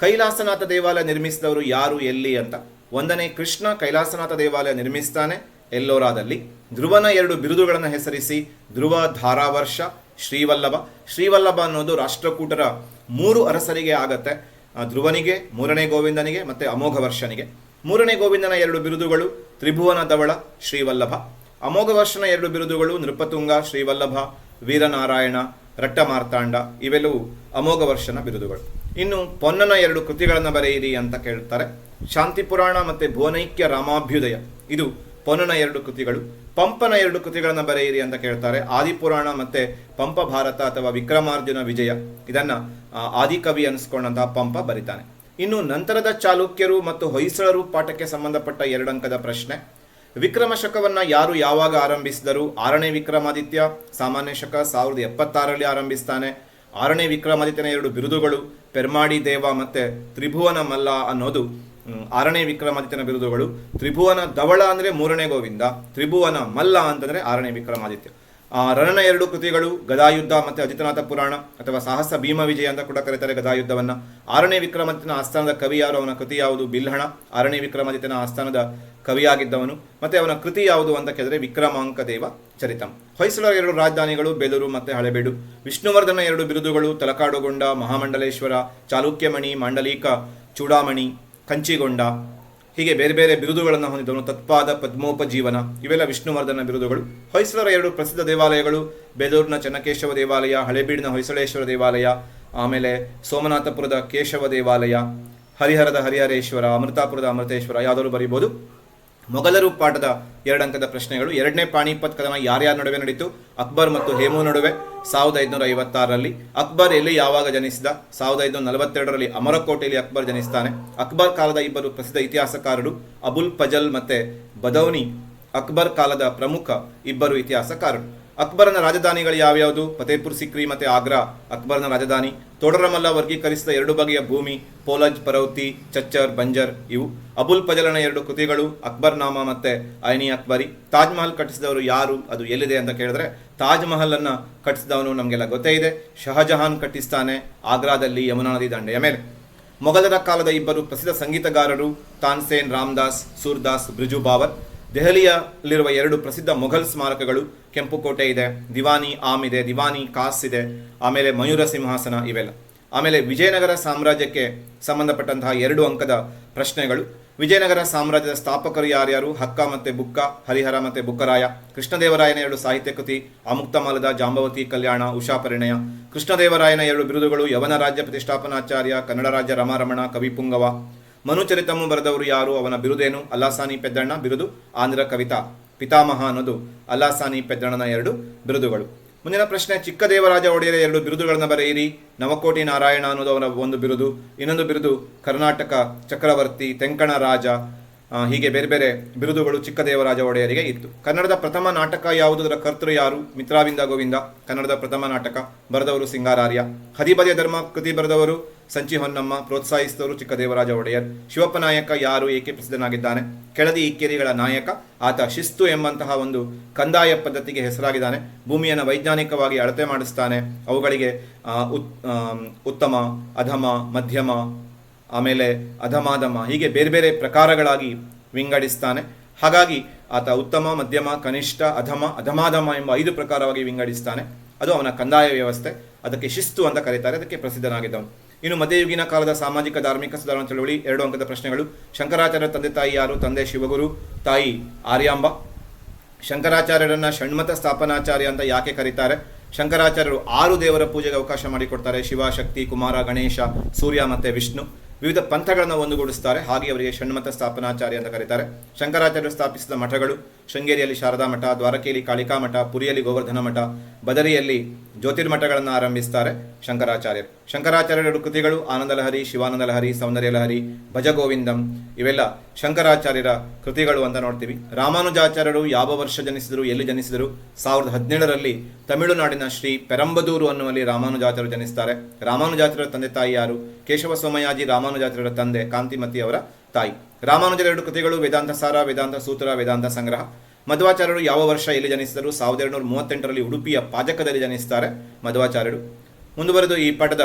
ಕೈಲಾಸನಾಥ ದೇವಾಲಯ ನಿರ್ಮಿಸಿದವರು ಯಾರು, ಎಲ್ಲಿ ಅಂತ. ಒಂದನೇ ಕೃಷ್ಣ ಕೈಲಾಸನಾಥ ದೇವಾಲಯ ನಿರ್ಮಿಸ್ತಾನೆ. ಎಲ್ಲೋರಾದಲ್ಲಿ. ಧ್ರುವನ ಎರಡು ಬಿರುದುಗಳನ್ನು ಹೆಸರಿಸಿ ಧ್ರುವ ಧಾರಾವರ್ಷ, ಶ್ರೀವಲ್ಲಭ. ಶ್ರೀವಲ್ಲಭ ಅನ್ನೋದು ರಾಷ್ಟ್ರಕೂಟರ ಮೂರು ಅರಸರಿಗೆ ಆಗತ್ತೆ. ಧ್ರುವನಿಗೆ, ಮೂರನೇ ಗೋವಿಂದನಿಗೆ ಮತ್ತೆ ಅಮೋಘ ವರ್ಷನಿಗೆ ಮೂರನೇ ಗೋವಿಂದನ ಎರಡು ಬಿರುದುಗಳು ತ್ರಿಭುವನ ಧವಳ, ಶ್ರೀವಲ್ಲಭ. ಅಮೋಘ ವರ್ಷನ ಎರಡು ಬಿರುದುಗಳು ನೃಪತುಂಗ, ಶ್ರೀವಲ್ಲಭ, ವೀರನಾರಾಯಣ ರಟ್ಟಮಾರ್ತಾಂಡ ಇವೆಲ್ಲವೂ ಅಮೋಘ ಬಿರುದುಗಳು. ಇನ್ನು ಪೊನ್ನನ ಎರಡು ಕೃತಿಗಳನ್ನು ಬರೆಯಿರಿ ಅಂತ ಕೇಳ್ತಾರೆ. ಶಾಂತಿ ಪುರಾಣ ಮತ್ತೆ ಭುವನೈಕ್ಯ ರಾಮಾಭ್ಯುದಯ. ಇದು ಪೊನ್ನನ ಎರಡು ಕೃತಿಗಳು, ಪಂಪನ ಎರಡು ಕೃತಿಗಳನ್ನು ಬರೆಯಿರಿ ಅಂತ ಕೇಳ್ತಾರೆ. ಆದಿಪುರಾಣ ಮತ್ತು ಪಂಪ ಭಾರತ ಅಥವಾ ವಿಕ್ರಮಾರ್ಜುನ ವಿಜಯ, ಇದನ್ನ ಆದಿಕವಿ ಅನಿಸ್ಕೊಂಡಂತಹ ಪಂಪ ಬರಿತಾನೆ. ಇನ್ನು ನಂತರದ ಚಾಲುಕ್ಯರು ಮತ್ತು ಹೊಯ್ಸಳರು ಪಾಠಕ್ಕೆ ಸಂಬಂಧಪಟ್ಟ ಎರಡಂಕದ ಪ್ರಶ್ನೆ. ವಿಕ್ರಮ ಶಕವನ್ನು ಯಾರು ಯಾವಾಗ ಆರಂಭಿಸಿದರು? ಆರನೇ ವಿಕ್ರಮಾದಿತ್ಯ, ಸಾಮಾನ್ಯ ಶಕ, ಸಾವಿರದ ಎಪ್ಪತ್ತಾರರಲ್ಲಿ ಆರಂಭಿಸ್ತಾನೆ. ಆರನೇ ವಿಕ್ರಮಾದಿತ್ಯನ ಎರಡು ಬಿರುದುಗಳು, ಪೆರ್ಮಾಡಿ ದೇವ ಮತ್ತೆ ತ್ರಿಭುವನ ಮಲ್ಲ ಅನ್ನೋದು ಆರನೇ ವಿಕ್ರಮಾದಿತ್ಯನ ಬಿರುದುಗಳು. ತ್ರಿಭುವನ ಧವಳ ಅಂದರೆ ಮೂರನೇ ಗೋವಿಂದ, ತ್ರಿಭುವನ ಮಲ್ಲ ಅಂತಂದ್ರೆ ಆರನೇ ವಿಕ್ರಮಾದಿತ್ಯ. ರಣನ ಎರಡು ಕೃತಿಗಳು, ಗದಾಯುದ್ಧ ಮತ್ತೆ ಅಜಿತನಾಥ ಪುರಾಣ ಅಥವಾ ಸಾಹಸ ಭೀಮ ವಿಜಯ ಅಂತ ಕೂಡ ಕರೀತಾರೆ ಗದಾಯುದ್ಧವನ್ನ. ಆರನೇ ವಿಕ್ರಮಾದಿತ್ಯನ ಆಸ್ಥಾನದ ಕವಿ ಯಾರು? ಅವನ ಕೃತಿ ಯಾವುದು? ಬಿಲ್ಹಣ. ಆರನೇ ವಿಕ್ರಮಾದಿತ್ಯನ ಆಸ್ಥಾನದ ಕವಿಯಾಗಿದ್ದವನು. ಮತ್ತೆ ಅವನ ಕೃತಿ ಯಾವುದು ಅಂತ ಕೇಳಿದ್ರೆ ವಿಕ್ರಮಾಂಕ ದೇವ ಚರಿತಂ. ಹೊಯ್ಸಳರ ಎರಡು ರಾಜಧಾನಿಗಳು, ಬೇಲೂರು ಮತ್ತೆ ಹಳೆಬೀಡು. ವಿಷ್ಣುವರ್ಧನ ಎರಡು ಬಿರುದುಗಳು, ತಲಕಾಡುಗೊಂಡ, ಮಹಾಮಂಡಲೇಶ್ವರ, ಚಾಲುಕ್ಯಮಣಿ, ಮಾಂಡಲೀಕ, ಚೂಡಾಮಣಿ ಕಂಚಿಗೊಂಡ, ಹೀಗೆ ಬೇರೆ ಬೇರೆ ಬಿರುದುಗಳನ್ನು ಹೊಂದಿದವನು ತತ್ಪಾದ ಪದ್ಮೋಪಜೀವನ. ಇವೆಲ್ಲ ವಿಷ್ಣುವರ್ಧನ ಬಿರುದುಗಳು. ಹೊಯ್ಸಳರ ಎರಡು ಪ್ರಸಿದ್ಧ ದೇವಾಲಯಗಳು, ಬೇಲೂರಿನ ಚನ್ನಕೇಶವ ದೇವಾಲಯ, ಹಳೆಬೀಡಿನ ಹೊಯ್ಸಳೇಶ್ವರ ದೇವಾಲಯ, ಆಮೇಲೆ ಸೋಮನಾಥಪುರದ ಕೇಶವ ದೇವಾಲಯ, ಹರಿಹರದ ಹರಿಹರೇಶ್ವರ, ಅಮೃತಾಪುರದ ಅಮೃತೇಶ್ವರ, ಯಾವುದಾದ್ರು ಬರೀಬಹುದು ಮೊಘಲರು ಪಾಠದ ಎರಡಂಕದ ಪ್ರಶ್ನೆಗಳು. ಎರಡನೇ ಪಾಣಿಪತ್ ಕದನ ಯಾರ್ಯಾರ ನಡುವೆ ನಡೀತು? ಅಕ್ಬರ್ ಮತ್ತು ಹೇಮು ನಡುವೆ. ಸಾವಿರದ ಐದುನೂರ ಐವತ್ತಾರರಲ್ಲಿ ಅಕ್ಬರ್ ಎಲ್ಲಿ ಯಾವಾಗ ಜನಿಸಿದ? ಸಾವಿರದ ಐದುನೂರ ನಲವತ್ತೆರಡರಲ್ಲಿ ಅಮರಕೋಟೆಯಲ್ಲಿ ಅಕ್ಬರ್ ಜನಿಸ್ತಾನೆ. ಅಕ್ಬರ್ ಕಾಲದ ಇಬ್ಬರು ಪ್ರಸಿದ್ಧ ಇತಿಹಾಸಕಾರರು ಅಬುಲ್ ಫಜಲ್ ಮತ್ತೆ ಬದೌನಿ ಅಕ್ಬರ್ ಕಾಲದ ಪ್ರಮುಖ ಇಬ್ಬರು ಇತಿಹಾಸಕಾರರು. ಅಕ್ಬರನ ರಾಜಧಾನಿಗಳು ಯಾವ್ಯಾವುದು? ಫತೇಪುರ್, ಸಿಕ್ರಿ ಮತ್ತೆ ಆಗ್ರಾ. ಅಕ್ಬರನ ರಾಜಧಾನಿ. ತೋಡರಮಲ್ಲ ವರ್ಗೀಕರಿಸಿದ ಎರಡು ಬಗೆಯ ಭೂಮಿ, ಪೋಲಜ್ ಪರೌತಿ ಚಚ್ಚರ್, ಬಂಜರ್ ಇವು. ಅಬುಲ್ ಫಜಲನ ಎರಡು ಕೃತಿಗಳು, ಅಕ್ಬರ್ ನಾಮ ಮತ್ತೆ ಐನಿ ಅಕ್ಬರಿ. ತಾಜ್ ಮಹಲ್ ಕಟ್ಟಿಸಿದವರು ಯಾರು? ಅದು ಎಲ್ಲಿದೆ ಅಂತ ಕೇಳಿದ್ರೆ, ತಾಜ್ ಮಹಲ್ ಅನ್ನ ಕಟ್ಟಿಸಿದವನು ನಮಗೆಲ್ಲ ಗೊತ್ತೇ ಇದೆ. ಶಹಜಹಾನ್ ಕಟ್ಟಿಸ್ತಾನೆ, ಆಗ್ರಾದಲ್ಲಿ ಯಮುನಾ ನದಿ ದಂಡೆಯ ಮೇಲೆ. ಮೊಘಲರ ಕಾಲದ ಇಬ್ಬರು ಪ್ರಸಿದ್ಧ ಸಂಗೀತಗಾರರು, ತಾನ್ಸೇನ್, ರಾಮದಾಸ್, ಸೂರ್ದಾಸ್, ಬ್ರಿಜು ಬಾವರ್. ದೆಹಲಿಯಲ್ಲಿರುವ ಎರಡು ಪ್ರಸಿದ್ಧ ಮೊಘಲ್ ಸ್ಮಾರಕಗಳು, ಕೆಂಪುಕೋಟೆ ಇದೆ, ದಿವಾನಿ ಆಮ್ ಇದೆ, ದಿವಾನಿ ಕಾಸ್ ಇದೆ, ಆಮೇಲೆ ಮಯೂರ ಸಿಂಹಾಸನ ಇವೆಲ್ಲ. ಆಮೇಲೆ ವಿಜಯನಗರ ಸಾಮ್ರಾಜ್ಯಕ್ಕೆ ಸಂಬಂಧಪಟ್ಟಂತಹ ಎರಡು ಅಂಕದ ಪ್ರಶ್ನೆಗಳು. ವಿಜಯನಗರ ಸಾಮ್ರಾಜ್ಯದ ಸ್ಥಾಪಕರು ಯಾರ್ಯಾರು? ಹಕ್ಕ ಮತ್ತೆ ಬುಕ್ಕ, ಹರಿಹರ ಮತ್ತೆ ಬುಕ್ಕರಾಯ, ಕೃಷ್ಣದೇವರಾಯನ ಎರಡು ಸಾಹಿತ್ಯ ಕೃತಿ ಅಮುಕ್ತಮಾಲದ ಜಾಂಬವತಿ ಕಲ್ಯಾಣ, ಉಷಾ ಪರಿಣಯ. ಕೃಷ್ಣದೇವರಾಯನ ಎರಡು ಬಿರುದುಗಳು, ಯವನ ರಾಜ್ಯ ಪ್ರತಿಷ್ಠಾಪನಾಚಾರ್ಯ, ಕನ್ನಡ ರಾಜ್ಯ ರಮಾರಮಣ ಕವಿಪುಂಗವ ಮನುಚರಿತಮು ಬರೆದವರು ಯಾರು? ಅವನ ಬಿರುದೇನು? ಅಲ್ಲಾಸಾನಿ ಪೆದ್ದಣ್ಣ ಬಿರುದು, ಆಂಧ್ರ ಕವಿತಾ. ಪಿತಾಮಹ ಅನ್ನೋದು ಅಲ್ಲಾಸಾನಿ ಪೆದ್ದಣ್ಣನ ಎರಡು ಬಿರುದುಗಳು. ಮುಂದಿನ ಪ್ರಶ್ನೆ, ಚಿಕ್ಕದೇವರಾಜ ಒಡೆಯರ ಎರಡು ಬಿರುದುಗಳನ್ನು ಬರೆಯಿರಿ. ನವಕೋಟಿ ನಾರಾಯಣ ಅನ್ನೋದು ಅವನ ಒಂದು ಬಿರುದು. ಇನ್ನೊಂದು ಬಿರುದು ಕರ್ನಾಟಕ ಚಕ್ರವರ್ತಿ ತೆಂಕಣ ರಾಜ ಹೀಗೆ ಬೇರೆ ಬೇರೆ ಬಿರುದುಗಳು ಚಿಕ್ಕದೇವರಾಜ ಒಡೆಯರಿಗೆ ಇತ್ತು. ಕನ್ನಡದ ಪ್ರಥಮ ನಾಟಕ ಯಾವುದು ಅದರ ಕರ್ತೃ ಯಾರು? ಮಿತ್ರಾವಿಂದ ಗೋವಿಂದ, ಕನ್ನಡದ ಪ್ರಥಮ ನಾಟಕ ಬರೆದವರು ಸಿಂಗಾರಾರ್ಯ. ಹದಿಬದಿಯ ಧರ್ಮ ಕೃತಿ ಬರೆದವರು ಸಂಚಿ ಹೊನ್ನಮ್ಮ, ಪ್ರೋತ್ಸಾಹಿಸಿದವರು ಚಿಕ್ಕದೇವರಾಜ ಒಡೆಯರ್. ಶಿವಪ್ಪ ನಾಯಕ ಯಾರು? ಏಕೆ ಪ್ರಸಿದ್ಧನಾಗಿದ್ದಾನೆ? ಕೆಳದಿ ಇಕ್ಕೇರಿಗಳ ನಾಯಕ ಆತ ಶಿಸ್ತು ಎಂಬಂತಹ ಒಂದು ಕಂದಾಯ ಪದ್ಧತಿಗೆ ಹೆಸರಾಗಿದ್ದಾನೆ. ಭೂಮಿಯನ್ನು ವೈಜ್ಞಾನಿಕವಾಗಿ ಅಳತೆ ಮಾಡಿಸ್ತಾನೆ. ಅವುಗಳಿಗೆ ಉತ್ತಮ, ಅಧಮ, ಮಧ್ಯಮ ಆಮೇಲೆ ಅಧಮಾಧಮ ಹೀಗೆ ಬೇರೆ ಬೇರೆ ಪ್ರಕಾರಗಳಾಗಿ ವಿಂಗಡಿಸ್ತಾನೆ. ಹಾಗಾಗಿ ಆತ ಉತ್ತಮ, ಮಧ್ಯಮ, ಕನಿಷ್ಠ, ಅಧಮ, ಅಧಮಾಧಮ ಎಂಬ ಐದು ಪ್ರಕಾರವಾಗಿ ವಿಂಗಡಿಸ್ತಾನೆ. ಅದು ಅವನ ಕಂದಾಯ ವ್ಯವಸ್ಥೆ. ಅದಕ್ಕೆ ಶಿಸ್ತು ಅಂತ ಕರೀತಾರೆ. ಅದಕ್ಕೆ ಪ್ರಸಿದ್ಧನಾಗಿದ್ದವನು. ಇನ್ನು ಮಧ್ಯಯುಗಿನ ಕಾಲದ ಸಾಮಾಜಿಕ, ಧಾರ್ಮಿಕ ಸುಧಾರಣಾ ಚಳವಳಿ ಎರಡು ಅಂಕದ ಪ್ರಶ್ನೆಗಳು. ಶಂಕರಾಚಾರ್ಯ ತಂದೆ ತಾಯಿ ಯಾರು? ತಂದೆ ಶಿವಗುರು, ತಾಯಿ ಆರ್ಯಾಂಬ. ಶಂಕರಾಚಾರ್ಯರನ್ನ ಷಣ್ಮತ ಸ್ಥಾಪನಾಚಾರ್ಯ ಅಂತ ಯಾಕೆ ಕರೀತಾರೆ? ಶಂಕರಾಚಾರ್ಯರು ಆರು ದೇವರ ಪೂಜೆಗೆ ಅವಕಾಶ ಮಾಡಿಕೊಡ್ತಾರೆ. ಶಿವ, ಶಕ್ತಿ, ಕುಮಾರ, ಗಣೇಶ, ಸೂರ್ಯ ಮತ್ತೆ ವಿಷ್ಣು. ವಿವಿಧ ಪಂಥಗಳನ್ನು ಒಂದುಗೂಡಿಸ್ತಾರೆ ಹಾಗೆ ಅವರಿಗೆ ಷಣ್ಮತ ಸ್ಥಾಪನಾಚಾರ್ಯ ಅಂತ ಕರೀತಾರೆ. ಶಂಕರಾಚಾರ್ಯರು ಸ್ಥಾಪಿಸಿದ ಮಠಗಳು ಶೃಂಗೇರಿಯಲ್ಲಿ ಶಾರದಾ ಮಠ, ದ್ವಾರಕೆಯಲ್ಲಿ ಕಾಳಿಕಾ ಮಠ, ಪುರಿಯಲ್ಲಿ ಗೋವರ್ಧನ ಮಠ, ಬದರಿಯಲ್ಲಿ ಜ್ಯೋತಿರ್ಮಠಗಳನ್ನು ಆರಂಭಿಸ್ತಾರೆ ಶಂಕರಾಚಾರ್ಯರು. ಶಂಕರಾಚಾರ್ಯರ ಕೃತಿಗಳು ಆನಂದಲಹರಿ ಶಿವಾನಂದ ಲಹರಿ ಸೌಂದರ್ಯ ಲಹರಿ ಭಜಗೋವಿಂದಂ, ಇವೆಲ್ಲ ಶಂಕರಾಚಾರ್ಯರ ಕೃತಿಗಳು ಅಂತ ನೋಡ್ತೀವಿ. ರಾಮಾನುಜಾಚಾರ್ಯರು ಯಾವ ವರ್ಷ ಜನಿಸಿದರು, ಎಲ್ಲಿ ಜನಿಸಿದರು, ಸಾವಿರದ ಹದಿನೇಳರಲ್ಲಿ ತಮಿಳುನಾಡಿನ ಶ್ರೀ ಪೆರಂಬದೂರು ಅನ್ನುವಲ್ಲಿ ರಾಮಾನುಜಾಚಾರ್ಯರು ಜನಿಸ್ತಾರೆ. ರಾಮಾನುಜಾಚಾರ್ಯರ ತಂದೆ ತಾಯಿ ಯಾರು? ಕೇಶವ ಸೋಮಯಾಜಿ ರಾಮಾನುಜಾಚಾರ್ಯರ ತಂದೆ ಕಾಂತಿಮತಿ ಅವರ ತಾಯಿ. ರಾಮಾನುಜರ ಎರಡು ಕೃತಿಗಳು ವೇದಾಂತ ಸಾರ ವೇದಾಂತ ಸೂತ್ರ ವೇದಾಂತ ಸಂಗ್ರಹ ಮಧ್ವಾಚಾರ್ಯರು ಯಾವ ವರ್ಷ ಎಲ್ಲಿ ಜನಿಸಿದರು? ಸಾವಿರದ ಎರಡುನೂರ ಮೂವತ್ತೆಂಟರಲ್ಲಿ ಉಡುಪಿಯ ಪಾಜಕದಲ್ಲಿ ಜನಿಸುತ್ತಾರೆ ಮಧ್ವಾಚಾರ್ಯರು. ಮುಂದುವರೆದು ಈ ಪಾಠದ